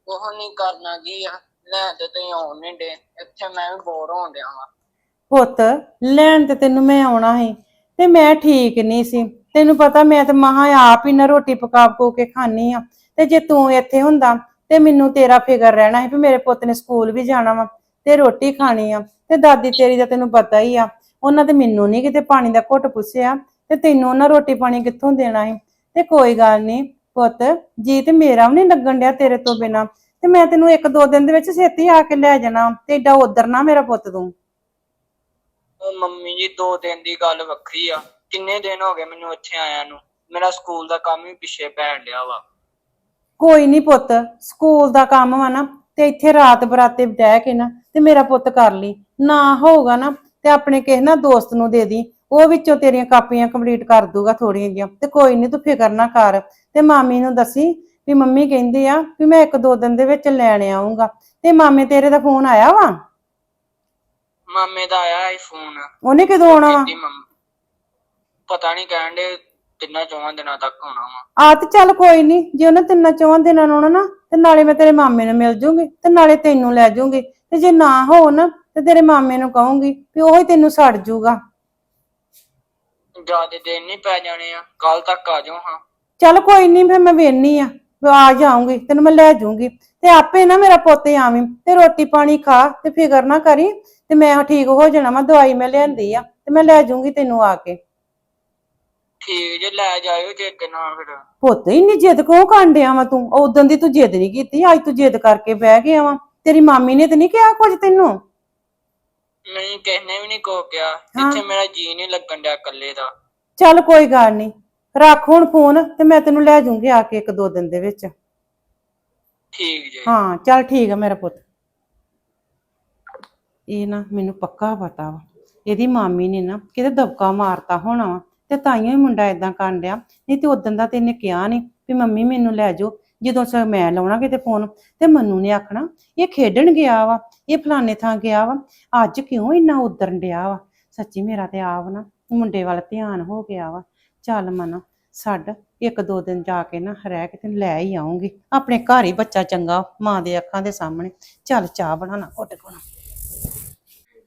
ਉਹ ਨਹੀਂ ਕਰਨਾ ਕੀ ਆ? ਲੈ ਤੇ ਤੁਸੀਂ ਆਉਣ ਨਹੀਂ ਡੇ ਇੱਥੇ ਮੈਂ ਵੀ ਬੋਰ ਹੋਣ ਡਿਆ ਵਾਂ। ਪੁੱਤ ਲੈਣ ਤੇ ਤੈਨੂੰ ਮੈਂ ਆਉਣਾ ਸੀ। ਤੇ ਮੈਂ ਠੀਕ ਨਹੀਂ ਸੀ। ਤੈਨੂੰ ਪਤਾ ਮੈਂ ਤੇ ਮਹਾ ਆਪ ਹੀ ਨਾ ਰੋਟੀ ਪਕਾ ਪਕੂ ਕੇ ਖਾਣੀ ਆ। ਤੇ ਜੇ ਤੂੰ ਇੱਥੇ ਹੁੰਦਾ ਤੇ ਮੈਨੂੰ ਤੇਰਾ ਫਿਕਰ ਰਹਿਣਾ ਸੀ ਵੀ ਮੇਰੇ ਪੁੱਤ ਨੇ ਸਕੂਲ ਵੀ ਜਾਣਾ ਵਾ ਤੇ ਰੋਟੀ ਖਾਣੀ ਆ ਤੇ ਦਾਦੀ ਤੇਰੀ ਦਾ ਤੈਨੂੰ ਪਤਾ ਹੀ ਆ। ਉਹਨਾਂ ਤੇ ਮੈਨੂੰ ਨਹੀਂ ਕਿਤੇ ਪਾਣੀ ਦਾ ਘੁੱਟ ਪੁੱਛਿਆ ਤੇ ਤੈਨੂੰ ਉਹਨਾਂ ਰੋਟੀ ਪਾਣੀ ਕਿੱਥੋਂ ਦੇਣਾ ਸੀ? ਤੇ ਕੋਈ ਗੱਲ ਨਹੀਂ ਪੁੱਤ, ਜੀ ਤੇ ਮੇਰਾ ਵੀ ਨਹੀਂ ਲੱਗਣ ਡਿਆ ਤੇਰੇ ਤੋਂ ਬਿਨਾ। ਤੇ ਮੈਂ ਤੈਨੂੰ ਇੱਕ ਦੋ ਦਿਨ ਦੇ ਵਿੱਚ ਛੇਤੀ ਆ ਕੇ ਲੈ ਜਾਣਾ ਤੇ ਏਡਾ ਉਧਰ ਨਾ ਮੇਰਾ ਪੁੱਤ ਤੂੰ। ਉਹ ਮੰਮੀ ਜੀ, ਦੋ ਦਿਨ ਦੀ ਗੱਲ ਵੱਖਰੀ ਆ। ਕਿੰਨੇ ਦਿਨ ਹੋ ਗਏ ਮੈਨੂੰ ਇੱਥੇ ਆਇਆ ਨੂੰ? ਮੇਰਾ ਸਕੂਲ ਦਾ ਕੰਮ ਵੀ ਪਿੱਛੇ ਪੈਣ ਡਿਆ ਵਾ। ਕੋਈ ਨਹੀਂ ਪੁੱਤ ਸਕੂਲ ਦਾ ਕੰਮ ਵਾ ਨਾ ਤੇ ਇੱਥੇ ਰਾਤ ਬਰਾਤੇ ਬਹਿ ਕੇ ਨਾ ਤੇ ਮੇਰਾ ਪੁੱਤ ਕਰ ਲਈ। ਨਾ ਹੋਊਗਾ ਨਾ ਤੇ ਆਪਣੇ ਕਿਸੇ ਨਾ ਦੋਸਤ ਨੂੰ ਦੇ ਦੀ ਉਹ ਵਿੱਚੋਂ ਤੇਰੀਆਂ ਕਾਪੀਆਂ ਕੰਪਲੀਟ ਕਰ ਦੂਗਾ ਥੋੜੀਆਂ ਜਿਹੀਆਂ। ਤੇ ਕੋਈ ਨਹੀਂ ਤੂੰ ਫਿਕਰ ਨਾ ਕਰ। ਤੇ ਮਾਮੀ ਨੂੰ ਦੱਸੀ ਵੀ ਮੰਮੀ ਕਹਿੰਦੇ ਆ ਵੀ ਮੈਂ ਇੱਕ ਦੋ ਦਿਨ ਦੇ ਵਿੱਚ ਲੈਣ ਆਉਂਗਾ ਤੇ ਮਾਮੇ ਤੇਰੇ ਦਾ ਫੋਨ ਆਇਆ ਵਾ? ਮਾਮੇ ਦਾ ਆਇਆ ਆਈ ਫੋਨ ਉਹਨੇ ਕਦੋਂ ਆਉਣਾ ਵਾ? ਕਹਿੰਦੀ ਮੰਮ ਪਤਾ ਨਹੀਂ ਕਹਿਣ ਦੇ ਤਿੰਨਾਂ ਚੌਵਾਂ ਦਿਨਾਂ ਤੱਕ ਆਉਣਾ ਵਾ। ਆ ਤੇ ਚੱਲ ਕੋਈ ਨਹੀਂ ਜੇ ਉਹਨੇ ਤਿੰਨਾਂ ਚੌਵਾਂ ਦਿਨਾਂ ਨੂੰ ਆਉਣਾ ਨਾ ਤੇ ਨਾਲੇ ਮੈਂ ਤੇਰੇ ਮਾਮੇ ਨੂੰ ਮਿਲ ਜੂੰਗੀ ਤੇ ਨਾਲੇ ਤੈਨੂੰ ਲੈ ਜੂੰਗੀ ਤੇ ਜੇ ਨਾ ਹੋ ਨਾ ਤੇ ਤੇਰੇ ਮਾਮੇ ਨੂੰ ਕਹੂੰਗੀ ਵੀ ਉਹ ਹੀ ਤੈਨੂੰ ਛੱਡ ਜੂਗਾ। ਜਿਆਦੇ ਦਿਨ ਨਹੀਂ ਪੈ ਜਾਣੇ ਆ ਕੱਲ ਤੱਕ ਆ ਜਾਓ ਹਾਂ। ਚੱਲ ਕੋਈ ਨਹੀਂ ਫਿਰ ਮੈਂ ਵੇਖਨੀ ਆ ਵੀ ਆ ਜਾਊਂਗੀ ਤੈਨੂੰ ਮੈਂ ਲੈ ਜਾਊਂਗੀ ਤੇ ਆਪੇ ਨਾ ਮੇਰਾ ਪੁੱਤ ਆਵੀਂ ਤੇ ਰੋਟੀ ਪਾਣੀ ਖਾ ਤੇ ਫਿਕਰ ਨਾ ਕਰੀ ਤੇ ਮੈਂ ਠੀਕ ਹੋ ਜਾਣਾ ਮੈਂ ਦਵਾਈ ਮੈਂ ਲਿਆਂਦੀ ਆ ਤੇ ਮੈਂ ਲੈ ਜਾਊਂਗੀ ਤੈਨੂੰ ਆ ਕੇ। ਠੀਕ ਜੇ ਲੈ ਜਾਇਓ ਜੇ ਕਿ ਨਾ ਫਿਰ। ਪੁੱਤ ਇੰਨੀ ਜਿੱਦ ਕਿਉਂ ਕਾਂਡਿਆ ਵਾ ਤੂੰ? ਉਦੋਂ ਦੀ ਤੂੰ ਜਿੱਦ ਨਹੀਂ ਕੀਤੀ ਅੱਜ ਤੂੰ ਜਿੱਦ ਕਰਕੇ ਬਹਿ ਗਿਆ ਵਾ। ਤੇਰੀ ਮਾਮੀ ਨੇ ਤੇ ਨਹੀਂ ਕਿਹਾ ਕੁਝ ਤੈਨੂੰ? ਨਹੀਂ ਕਿਸੇ ਨੇ ਵੀ ਨਹੀਂ ਕੋ ਕਿਹਾ। ਇੱਥੇ ਮੇਰਾ ਜੀ ਨਹੀਂ ਲੱਗਣ ਡਿਆ ਇਕੱਲੇ ਦਾ। ਚੱਲ ਕੋਈ ਗੱਲ ਨਹੀਂ। ਰੱਖ ਹੁਣ ਫੋਨ ਤੇ ਮੈਂ ਤੈਨੂੰ ਲੈ ਜਾਊਂਗੀ ਆ ਕੇ ਇੱਕ ਦੋ ਦਿਨ ਦੇ ਵਿੱਚ। ਠੀਕ ਜੇ। ਹਾਂ ਚੱਲ ਠੀਕ ਆ ਮੇਰਾ ਪੁੱਤ। ਇਹ ਨਾ ਮੈਨੂੰ ਪੱਕਾ ਪਤਾ ਵਾ। ਇਹਦੀ ਮਾਮੀ ਨੇ ਨਾ ਕਿਤੇ ਦਬਕਾ ਮਾਰਤਾ ਹੋਣਾ ਵਾ। ਤੇ ਤਾਈਓ ਹੀ ਮੁੰਡਾ ਇਦਾਂ ਕਰਨ ਡਿਆ। ਨਹੀਂ ਤੇ ਉਦੋਂ ਦਾ ਤੇ ਇਹਨੇ ਕਿਹਾ ਨਹੀਂ ਵੀ ਮੰਮੀ ਮੈਨੂੰ ਲੈ ਜਾਓ, ਜਦੋਂ ਸ ਮੈਂ ਲਾਉਣਾ ਕਿਤੇ ਫੋਨ, ਤੇ ਮੰਨੂ ਨੇ ਆਖਣਾ, ਇਹ ਖੇਡਣ ਗਿਆ ਵਾ, ਇਹ ਫਲਾਣੇ ਥਾਂ ਗਿਆ ਵਾ, ਅੱਜ ਕਿਉਂ ਇੰਨਾ ਉਦਰਨ ਡਿਆ ਵਾ? ਸੱਚੀ ਮੇਰਾ ਤੇ ਆਪ ਨਾ ਮੁੰਡੇ ਵੱਲ ਧਿਆਨ ਹੋ ਗਿਆ ਵਾ। ਚੱਲ ਮਨ, ਛੱਡ, ਇੱਕ ਦੋ ਦਿਨ ਜਾ ਕੇ ਨਾ ਰਹਿ ਕੇ ਤੈਨੂੰ ਲੈ ਹੀ ਆਉਂਗੀ ਆਪਣੇ ਘਰ ਹੀ ਬੱਚਾ ਚੰਗਾ, ਮਾਂ ਦੇ ਅੱਖਾਂ ਦੇ ਸਾਹਮਣੇ। ਚੱਲ ਚਾਹ ਬਣਾਣਾ ਘੁੱਟ ਕੋਣਾ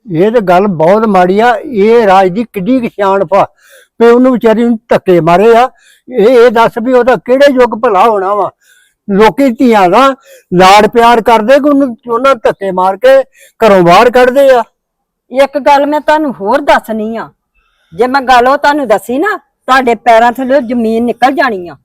ਇਹ ਤੇ ਗੱਲ ਬਹੁਤ ਮਾੜੀ ਆ, ਇਹ ਰਾਜ ਦੀ ਕਿੱਡੀ ਕੁ ਸਿਆਣਪ ਆ। ਵੀ ਉਹਨੂੰ ਵਿਚਾਰੀ ਨੂੰ ਧੱਕੇ ਮਾਰੇ ਆ। ਇਹ ਇਹ ਦੱਸ ਵੀ ਉਹਦਾ ਕਿਹੜੇ ਯੁੱਗ ਭਲਾ ਹੋਣਾ ਵਾ। ਲੋਕੀ ਧੀਆਂ ਦਾ ਲਾੜ ਪਿਆਰ ਕਰਦੇ ਕਿ ਉਹਨੂੰ ਉਹਨਾਂ ਧੱਕੇ ਮਾਰ ਕੇ ਘਰੋਂ ਬਾਹਰ ਕੱਢਦੇ ਆ। ਇੱਕ ਗੱਲ ਮੈਂ ਤੁਹਾਨੂੰ ਹੋਰ ਦੱਸਣੀ ਆ। ਜੇ ਮੈਂ ਗੱਲ ਉਹ ਤੁਹਾਨੂੰ ਦੱਸੀ ਨਾ, ਤੁਹਾਡੇ ਪੈਰਾਂ ਥੱਲੇ ਜ਼ਮੀਨ ਨਿਕਲ ਜਾਣੀ ਆ।